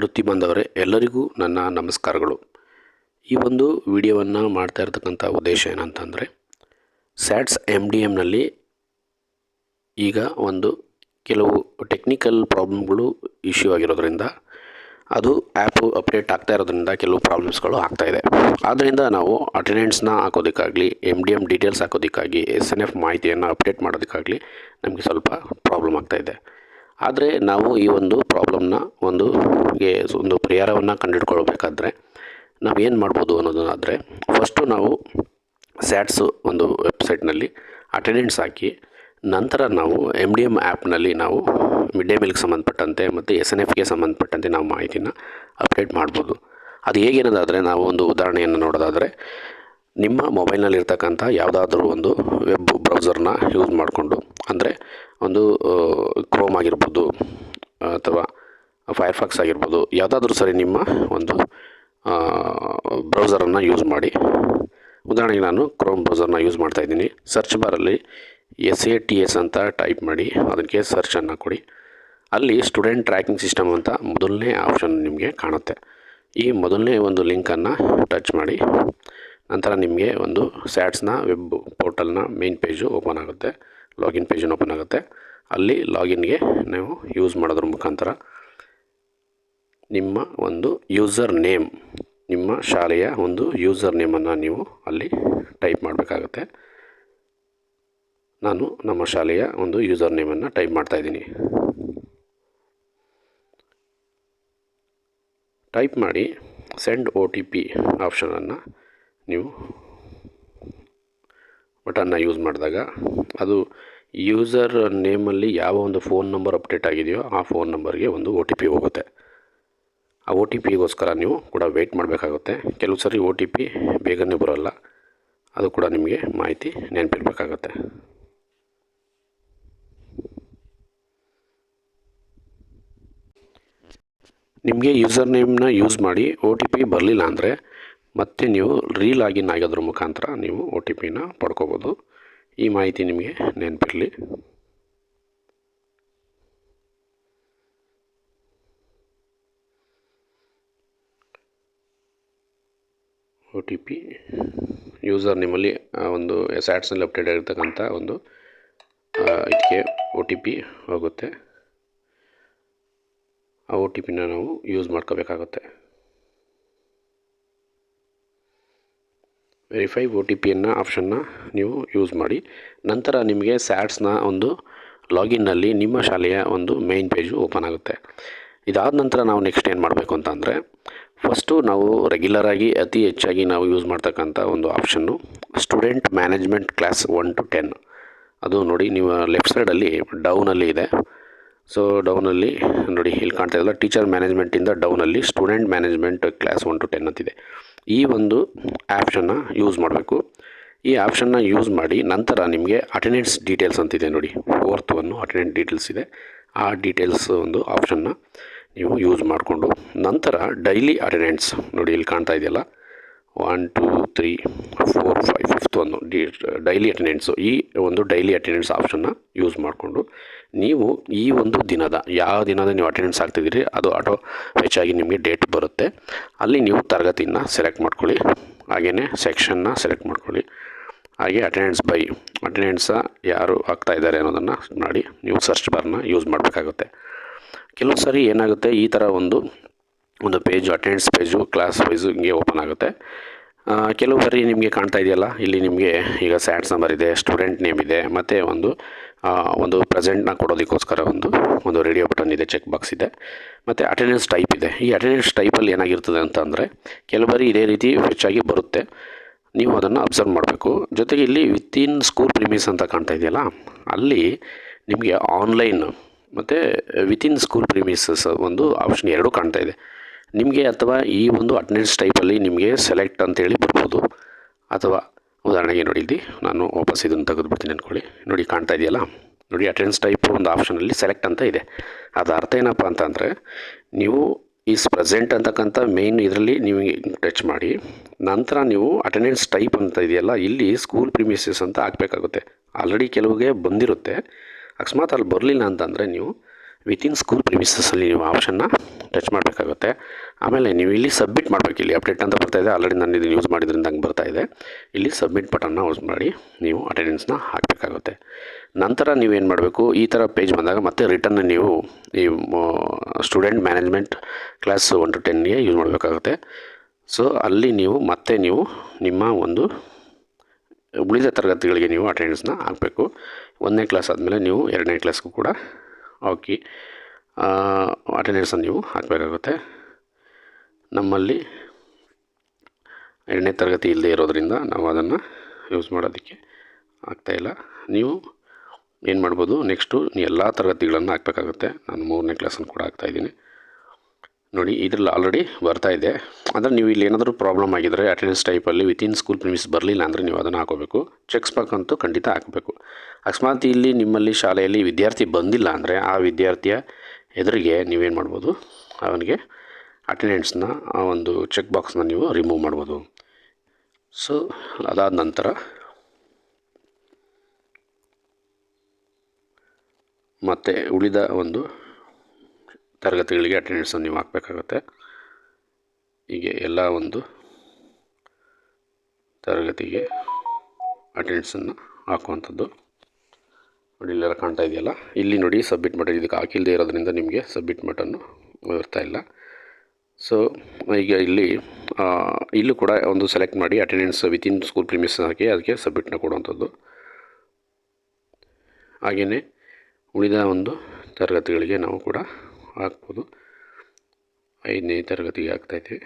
ವೃತ್ತಿ ಬಂದವರೇ, ಎಲ್ಲರಿಗೂ ನನ್ನ ನಮಸ್ಕಾರಗಳು. ಈ ಒಂದು ವಿಡಿಯೋವನ್ನು ಮಾಡ್ತಾ ಇರ್ತಕ್ಕಂಥ ಉದ್ದೇಶ ಏನಂತಂದರೆ, ಸ್ಯಾಟ್ಸ್ ಎಂ ಡಿ ಎಮ್ನಲ್ಲಿ ಈಗ ಒಂದು ಕೆಲವು ಟೆಕ್ನಿಕಲ್ ಪ್ರಾಬ್ಲಮ್ಗಳು ಇಶ್ಯೂ ಆಗಿರೋದ್ರಿಂದ, ಅದು ಆ್ಯಪು ಅಪ್ಡೇಟ್ ಆಗ್ತಾ ಇರೋದ್ರಿಂದ ಕೆಲವು ಪ್ರಾಬ್ಲಮ್ಸ್ಗಳು ಆಗ್ತಾಯಿದೆ ಆದ್ದರಿಂದ ನಾವು ಅಟೆಂಡೆನ್ಸ್ನ ಹಾಕೋದಕ್ಕಾಗಲಿ ಎಂ ಡಿ ಎಂ ಡೀಟೇಲ್ಸ್ ಹಾಕೋದಕ್ಕಾಗಿ ಎಸ್ ಎನ್ ಎಫ್ ಮಾಹಿತಿಯನ್ನು ಅಪ್ಡೇಟ್ ಮಾಡೋದಕ್ಕಾಗಲಿ ನಮಗೆ ಸ್ವಲ್ಪ ಪ್ರಾಬ್ಲಮ್ ಆಗ್ತಾಯಿದೆ ಆದರೆ ನಾವು ಈ ಒಂದು ಪ್ರಾಬ್ಲಮ್ನ ಒಂದು ಒಂದು ಪರಿಹಾರವನ್ನು ಕಂಡುಹಿಡ್ಕೊಳ್ಬೇಕಾದ್ರೆ ನಾವು ಏನು ಮಾಡ್ಬೋದು ಅನ್ನೋದನ್ನಾದರೆ ಫಸ್ಟು ನಾವು ಸ್ಯಾಟ್ಸು ಒಂದು ವೆಬ್ಸೈಟ್ನಲ್ಲಿ ಅಟೆಂಡೆನ್ಸ್ ಹಾಕಿ ನಂತರ ನಾವು ಎಂ ಡಿ ಎಂ ಆ್ಯಪ್ನಲ್ಲಿ ನಾವು ಮಿಡ್ ಡೇ ಮೀಲ್ಗೆ ಸಂಬಂಧಪಟ್ಟಂತೆ ಮತ್ತು ಎಸ್ ಎನ್ ಎಫ್ಗೆ ಸಂಬಂಧಪಟ್ಟಂತೆ ನಾವು ಮಾಹಿತಿನ ಅಪ್ಡೇಟ್ ಮಾಡ್ಬೋದು. ಅದು ಹೇಗೇನದಾದರೆ ನಾವು ಒಂದು ಉದಾಹರಣೆಯನ್ನು ನೋಡೋದಾದರೆ ನಿಮ್ಮ ಮೊಬೈಲ್ನಲ್ಲಿರ್ತಕ್ಕಂಥ ಯಾವುದಾದ್ರೂ ಒಂದು ವೆಬ್ ಬ್ರೌಸರ್ನ ಯೂಸ್ ಮಾಡಿಕೊಂಡು ಅಂದರೆ ಒಂದು ಕ್ರೋಮ್ ಆಗಿರ್ಬೋದು, ಅಥವಾ ಫೈರ್ಫಾಕ್ಸ್ ಆಗಿರ್ಬೋದು, ಯಾವುದಾದ್ರೂ ಸರಿ ನಿಮ್ಮ ಒಂದು ಬ್ರೌಸರನ್ನು ಯೂಸ್ ಮಾಡಿ. ಉದಾಹರಣೆಗೆ ನಾನು ಕ್ರೋಮ್ ಬ್ರೌಸರ್ನ ಯೂಸ್ ಮಾಡ್ತಾ ಇದ್ದೀನಿ. ಸರ್ಚ್ ಬಾರಲ್ಲಿ ಎಸ್ ಎ ಟಿ ಎಸ್ ಅಂತ ಟೈಪ್ ಮಾಡಿ, ಅದಕ್ಕೆ ಸರ್ಚನ್ನು ಕೊಡಿ. ಅಲ್ಲಿ ಸ್ಟೂಡೆಂಟ್ ಟ್ರ್ಯಾಕಿಂಗ್ ಸಿಸ್ಟಮ್ ಅಂತ ಮೊದಲನೇ ಆಪ್ಷನ್ ನಿಮಗೆ ಕಾಣುತ್ತೆ. ಈ ಮೊದಲನೇ ಒಂದು ಲಿಂಕನ್ನು ಟಚ್ ಮಾಡಿ, ನಂತರ ನಿಮಗೆ ಒಂದು ಸ್ಯಾಟ್ಸ್ನ ವೆಬ್ ಪೋರ್ಟಲ್ನ ಮೇನ್ ಪೇಜು ಓಪನ್ ಆಗುತ್ತೆ. ಲಾಗಿನ್ ಪೇಜನ್ನು ಓಪನ್ ಆಗುತ್ತೆ, ಅಲ್ಲಿ ಲಾಗಿನ್ಗೆ ನೀವು ಯೂಸ್ ಮಾಡೋದ್ರ ಮುಖಾಂತರ ನಿಮ್ಮ ಒಂದು ಯೂಸರ್ ನೇಮ್, ನಿಮ್ಮ ಶಾಲೆಯ ಒಂದು ಯೂಸರ್ ನೇಮನ್ನು ನೀವು ಅಲ್ಲಿ ಟೈಪ್ ಮಾಡಬೇಕಾಗತ್ತೆ. ನಾನು ನಮ್ಮ ಶಾಲೆಯ ಒಂದು ಯೂಸರ್ ನೇಮನ್ನು ಟೈಪ್ ಮಾಡ್ತಾಯಿದ್ದೀನಿ ಟೈಪ್ ಮಾಡಿ ಸೆಂಡ್ ಒ ಟಿ ಪಿ ಆಪ್ಷನನ್ನು ನೀವು ಬಟನ್ನ ಯೂಸ್ ಮಾಡಿದಾಗ ಅದು ಯೂಸರ್ ನೇಮಲ್ಲಿ ಯಾವ ಒಂದು ಫೋನ್ ನಂಬರ್ ಅಪ್ಡೇಟ್ ಆಗಿದೆಯೋ ಆ ಫೋನ್ ನಂಬರ್ಗೆ ಒಂದು ಒ ಟಿ ಪಿ ಹೋಗುತ್ತೆ. ಆ ಒ ಟಿ ಪಿಗೋಸ್ಕರ ನೀವು ಕೂಡ ವೆಯ್ಟ್ ಮಾಡಬೇಕಾಗುತ್ತೆ. ಕೆಲವು ಸರಿ ಒ ಟಿ ಪಿ ಬೇಗನೆ ಬರೋಲ್ಲ. ಅದು ಕೂಡ ನಿಮಗೆ ಮಾಹಿತಿ ನೆನಪಿರಬೇಕಾಗತ್ತೆ. ನಿಮಗೆ ಯೂಸರ್ ನೇಮ್ನ ಯೂಸ್ ಮಾಡಿ ಒ ಟಿ ಪಿ ಬರಲಿಲ್ಲ ಅಂದರೆ ಮತ್ತೆ ನೀವು ರೀಲಾಗಿನ್ ಆಗೋದ್ರ ಮುಖಾಂತರ ನೀವು ಒ ಟಿ ಪಿನ ಪಡ್ಕೋಬೋದು. ಈ ಮಾಹಿತಿ ನಿಮಗೆ ನೆನಪಿರಲಿ. ಒ ಟಿ ಪಿ ಯೂಸರ್ ನಿಮ್ಮಲ್ಲಿ ಒಂದು ಸ್ಯಾಟ್ಸ್ನಲ್ಲಿ ಅಪ್ಡೇಟ್ ಆಗಿರ್ತಕ್ಕಂಥ ಒಂದು ಇದಕ್ಕೆ ಒ ಟಿ ಪಿ ಹೋಗುತ್ತೆ. ಆ ಒ ಟಿ ಪಿನ ನಾವು ಯೂಸ್ ಮಾಡ್ಕೋಬೇಕಾಗುತ್ತೆ. ವೆರಿಫೈ ಒ ಟಿ ಪಿಯನ್ನು ಆಪ್ಷನ್ನ ನೀವು ಯೂಸ್ ಮಾಡಿ. ನಂತರ ನಿಮಗೆ ಸ್ಯಾಟ್ಸ್ನ ಒಂದು ಲಾಗಿನ್ನಲ್ಲಿ ನಿಮ್ಮ ಶಾಲೆಯ ಒಂದು ಮೇಯ್ನ್ ಪೇಜು ಓಪನ್ ಆಗುತ್ತೆ. ಇದಾದ ನಂತರ ನಾವು ನೆಕ್ಸ್ಟ್ ಏನು ಮಾಡಬೇಕು ಅಂತಂದರೆ ಫಸ್ಟು ನಾವು ರೆಗ್ಯುಲರಾಗಿ ಅತಿ ಹೆಚ್ಚಾಗಿ ನಾವು ಯೂಸ್ ಮಾಡ್ತಕ್ಕಂಥ ಒಂದು option student management class one to ten. ಅದು ನೋಡಿ ನೀವು ಲೆಫ್ಟ್ ಸೈಡಲ್ಲಿ ಡೌನಲ್ಲಿ ಇದೆ. ಸೊ ಡೌನಲ್ಲಿ ನೋಡಿ ಇಲ್ಲಿ ಕಾಣ್ತಾ ಇಲ್ಲ ಟೀಚರ್ ಮ್ಯಾನೇಜ್ಮೆಂಟಿಂದ ಡೌನಲ್ಲಿ student management class one to ten ಅಂತಿದೆ. ಈ ಒಂದು ಆ್ಯಪ್ಷನ್ನ ಯೂಸ್ ಮಾಡಬೇಕು. ಈ ಆಪ್ಷನ್ನ ಯೂಸ್ ಮಾಡಿ ನಂತರ ನಿಮಗೆ ಅಟೆಂಡೆನ್ಸ್ ಡೀಟೇಲ್ಸ್ ಅಂತಿದೆ ನೋಡಿ. ಫೋರ್ತ್ ಒನ್ನು ಅಟೆಂಡೆನ್ಸ್ ಡೀಟೇಲ್ಸ್ ಇದೆ. ಆ ಡೀಟೇಲ್ಸ್ ಒಂದು ಆಪ್ಷನ್ನ ನೀವು ಯೂಸ್ ಮಾಡಿಕೊಂಡು ನಂತರ ಡೈಲಿ ಅಟೆಂಡೆನ್ಸ್ ನೋಡಿ ಇಲ್ಲಿ ಕಾಣ್ತಾ ಇದೆಯಲ್ಲ. One two three four five fifth ಒಂದು ಡೈಲಿ ಅಟೆಂಡೆನ್ಸು ಈ ಒಂದು ಡೈಲಿ ಅಟೆಂಡೆನ್ಸ್ ಆಪ್ಷನ್ನ ಯೂಸ್ ಮಾಡಿಕೊಂಡು ನೀವು ಈ ಒಂದು ದಿನದ, ಯಾವ ದಿನದ ನೀವು ಅಟೆಂಡೆನ್ಸ್ ಆಗ್ತಿದ್ದೀರಿ, ಅದು ಆಟೋ ಹೆಚ್ಚಾಗಿ ನಿಮಗೆ ಡೇಟ್ ಬರುತ್ತೆ. ಅಲ್ಲಿ ನೀವು ತರಗತಿಯನ್ನ ಸೆಲೆಕ್ಟ್ ಮಾಡ್ಕೊಳ್ಳಿ. ಹಾಗೆಯೇ ಸೆಕ್ಷನ್ನ ಸೆಲೆಕ್ಟ್ ಮಾಡ್ಕೊಳ್ಳಿ. ಹಾಗೆ ಅಟೆಂಡೆನ್ಸ್ ಬೈ ಅಟೆಂಡೆನ್ಸ ಯಾರು ಆಗ್ತಾ ಇದ್ದಾರೆ ಅನ್ನೋದನ್ನು ಮಾಡಿ, ನೀವು ಸರ್ಚ್ ಬಾರ್ನ ಯೂಸ್ ಮಾಡಬೇಕಾಗುತ್ತೆ. ಕೆಲವು ಸರಿ ಏನಾಗುತ್ತೆ, ಈ ಥರ ಒಂದು ಒಂದು page attendance page class wise ಹಿಂಗೆ ಓಪನ್ ಆಗುತ್ತೆ. ಕೆಲವು ಬಾರಿ ನಿಮಗೆ ಕಾಣ್ತಾ ಇದೆಯಲ್ಲ, ಇಲ್ಲಿ ನಿಮಗೆ ಈಗ ಸ್ಯಾಟ್ಸ್ ನಂಬರ್ ಇದೆ ಸ್ಟೂಡೆಂಟ್ ನೇಮ್ ಇದೆ, ಮತ್ತು ಒಂದು ಒಂದು ಪ್ರೆಸೆಂಟ್ನ ಕೊಡೋದಕ್ಕೋಸ್ಕರ ಒಂದು ಒಂದು ರೇಡಿಯೋ ಬಟನ್ ಇದೆ ಚೆಕ್ ಬಾಕ್ಸ್ ಇದೆ. ಮತ್ತು ಅಟೆಂಡೆನ್ಸ್ ಟೈಪ್ ಇದೆ. ಈ ಅಟೆಂಡೆನ್ಸ್ ಟೈಪಲ್ಲಿ ಏನಾಗಿರ್ತದೆ ಅಂತ ಅಂದರೆ ಕೆಲವು ಬಾರಿ ಇದೇ ರೀತಿ ಹೆಚ್ಚಾಗಿ ಬರುತ್ತೆ. ನೀವು ಅದನ್ನು ಅಬ್ಸರ್ವ್ ಮಾಡಬೇಕು. ಜೊತೆಗೆ ಇಲ್ಲಿ ವಿತಿನ್ ಸ್ಕೂಲ್ ಪ್ರಿಮಿಸ್ ಅಂತ ಕಾಣ್ತಾ ಇದೆಯಲ್ಲ, ಅಲ್ಲಿ ನಿಮಗೆ ಆನ್ಲೈನ್ ಮತ್ತು ವಿತಿನ್ ಸ್ಕೂಲ್ ಪ್ರಿಮಿಸಸ್ ಒಂದು ಆಪ್ಷನ್ ಎರಡೂ ಕಾಣ್ತಾ ಇದೆ. ನಿಮಗೆ ಅಥವಾ ಈ ಒಂದು ಅಟೆಂಡೆನ್ಸ್ ಟೈಪಲ್ಲಿ ನಿಮಗೆ ಸೆಲೆಕ್ಟ್ ಅಂತೇಳಿ ಬರ್ಬೋದು. ಅಥವಾ ಉದಾಹರಣೆಗೆ ನೋಡಿ ಇಲ್ಲಿ, ನಾನು ವಾಪಸ್ ಇದನ್ನು ತೆಗೆದುಬಿಡ್ತೀನಿ ಅಂದ್ಕೊಳ್ಳಿ. ನೋಡಿ ಕಾಣ್ತಾ ಇದೆಯಲ್ಲ? ನೋಡಿ ಅಟೆಂಡೆನ್ಸ್ ಟೈಪ್ ಒಂದು ಆಪ್ಷನಲ್ಲಿ ಸೆಲೆಕ್ಟ್ ಅಂತ ಇದೆ. ಅದು ಅರ್ಥ ಏನಪ್ಪ ಅಂತಂದರೆ ನೀವು ಈಸ್ ಪ್ರೆಸೆಂಟ್ ಅಂತಕ್ಕಂಥ ಮೇಯ್ನ್ ಇದರಲ್ಲಿ ನೀವು ಟಚ್ ಮಾಡಿ, ನಂತರ ನೀವು ಅಟೆಂಡೆನ್ಸ್ ಟೈಪ್ ಅಂತ ಇದೆಯಲ್ಲ, ಇಲ್ಲಿ ಸ್ಕೂಲ್ ಪ್ರಿಮಿಸಸ್ ಅಂತ ಹಾಕಬೇಕಾಗುತ್ತೆ. ಆಲ್ರೆಡಿ ಕೆಲವಿಗೆ ಬಂದಿರುತ್ತೆ. ಅಕಸ್ಮಾತ್ ಅಲ್ಲಿ ಬರಲಿಲ್ಲ ಅಂತಂದರೆ ನೀವು ವಿತಿನ್ ಸ್ಕೂಲ್ ಪ್ರಿಮಿಸಸ್ಸಲ್ಲಿ ನೀವು ಆಪ್ಷನ್ನ ಟಚ್ ಮಾಡಬೇಕಾಗುತ್ತೆ. ಆಮೇಲೆ ನೀವು ಇಲ್ಲಿ ಸಬ್ಮಿಟ್ ಮಾಡಬೇಕು. ಇಲ್ಲಿ ಅಪ್ಡೇಟ್ ಅಂತ ಬರ್ತಾ ಇದೆ. ಆಲ್ರೆಡಿ ನಾನು ಇದನ್ನು ಯೂಸ್ ಮಾಡಿದ್ರಿಂದ ಹಂಗೆ ಬರ್ತಾ ಇದೆ. ಇಲ್ಲಿ ಸಬ್ಮಿಟ್ ಬಟನ್ನ ಯೂಸ್ ಮಾಡಿ ನೀವು ಅಟೆಂಡೆನ್ಸ್ನ ಹಾಕಬೇಕಾಗುತ್ತೆ. ನಂತರ ನೀವೇನು ಮಾಡಬೇಕು? ಈ ಥರ ಪೇಜ್ ಬಂದಾಗ ಮತ್ತೆ ರಿಟರ್ನ್ ನೀವು ಈ student management class one to ಟೆನ್ಗೆ use ಮಾಡಬೇಕಾಗುತ್ತೆ. ಸೊ ಅಲ್ಲಿ ನೀವು ಮತ್ತೆ ನೀವು ನಿಮ್ಮ ಒಂದು ಉಳಿದ ತರಗತಿಗಳಿಗೆ ನೀವು ಅಟೆಂಡೆನ್ಸ್ನ ಹಾಕಬೇಕು. ಒಂದನೇ ಕ್ಲಾಸ್ ಆದಮೇಲೆ ನೀವು ಎರಡನೇ ಕ್ಲಾಸ್ಗೂ ಕೂಡ ಹಾಕಿ ಅಟೆಂಡೆನ್ಸನ್ನು ನೀವು ಹಾಕಬೇಕಾಗುತ್ತೆ. ನಮ್ಮಲ್ಲಿ ಎರಡನೇ ತರಗತಿ ಇಲ್ಲದೆ ಇರೋದರಿಂದ ನಾವು ಅದನ್ನು ಯೂಸ್ ಮಾಡೋದಕ್ಕೆ ಆಗ್ತಾಯಿಲ್ಲ ನೀವು ಏನು ಮಾಡ್ಬೋದು ನೆಕ್ಸ್ಟು ಎಲ್ಲ ತರಗತಿಗಳನ್ನು ಹಾಕಬೇಕಾಗುತ್ತೆ. ನಾನು ಮೂರನೇ ಕ್ಲಾಸನ್ನು ಕೂಡ ಹಾಕ್ತಾಯಿದ್ದೀನಿ ನೋಡಿ, ಇದರಲ್ಲಿ ಆಲ್ರೆಡಿ ಬರ್ತಾ ಇದೆ. ಅಂದರೆ ನೀವು ಇಲ್ಲಿ ಏನಾದರೂ ಪ್ರಾಬ್ಲಮ್ ಆಗಿದ್ದರೆ ಅಟೆಂಡೆನ್ಸ್ ಟೈಪಲ್ಲಿ ವಿತಿನ್ ಸ್ಕೂಲ್ ಪ್ರಿಮಿಸ್ ಬರಲಿಲ್ಲ ಅಂದರೆ ನೀವು ಅದನ್ನು ಹಾಕೋಬೇಕು. ಚೆಕ್ಸ್ ಅಂತೂ ಖಂಡಿತ ಹಾಕಬೇಕು. ಅಕಸ್ಮಾತ್ ಇಲ್ಲಿ ನಿಮ್ಮಲ್ಲಿ ಶಾಲೆಯಲ್ಲಿ ವಿದ್ಯಾರ್ಥಿ ಬಂದಿಲ್ಲ ಅಂದರೆ ಆ ವಿದ್ಯಾರ್ಥಿಯ ಎದುರಿಗೆ ನೀವೇನು ಮಾಡ್ಬೋದು, ಅವನಿಗೆ ಅಟೆಂಡೆನ್ಸ್ನ ಆ ಒಂದು ಚೆಕ್ ಬಾಕ್ಸ್ನ ನೀವು ರಿಮೂವ್ ಮಾಡ್ಬೋದು. ಸೊ, ಅದಾದ ನಂತರ ಮತ್ತು ಉಳಿದ ಒಂದು ತರಗತಿಗಳಿಗೆ ಅಟೆಂಡೆನ್ಸನ್ನು ನೀವು ಹಾಕಬೇಕಾಗತ್ತೆ. ಹೀಗೆ ಎಲ್ಲ ಒಂದು ತರಗತಿಗೆ ಅಟೆಂಡೆನ್ಸನ್ನು ಹಾಕುವಂಥದ್ದು. ನೋಡಿ, ಇಲ್ಲೆಲ್ಲ ಕಾಣ್ತಾ ಇದೆಯಲ್ಲ? ಇಲ್ಲಿ ನೋಡಿ, ಸಬ್ಮಿಟ್ ಬಟನ್, ಇದಕ್ಕೆ ಹಾಕಿಲ್ಲದೆ ಇರೋದ್ರಿಂದ ನಿಮಗೆ ಸಬ್ಮಿಟ್ ಬಟನ್ನು ಇಲ್ಲ. ಸೊ ಈಗ ಇಲ್ಲಿ ಇಲ್ಲೂ ಕೂಡ ಒಂದು ಸೆಲೆಕ್ಟ್ ಮಾಡಿ ಅಟೆಂಡೆನ್ಸ್ ವಿತಿನ್ ಸ್ಕೂಲ್ ಪ್ರಿಮಿಸ್ ಹಾಕಿ ಅದಕ್ಕೆ ಸಬ್ಮಿಟ್ನ ಕೊಡುವಂಥದ್ದು. ಹಾಗೆಯೇ ಉಳಿದ ಒಂದು ತರಗತಿಗಳಿಗೆ ನಾವು ಕೂಡ ಹಾಕ್ಬೋದು. ಐದನೇ ತರಗತಿಗೆ ಹಾಕ್ತಾಯಿದ್ದೀವಿ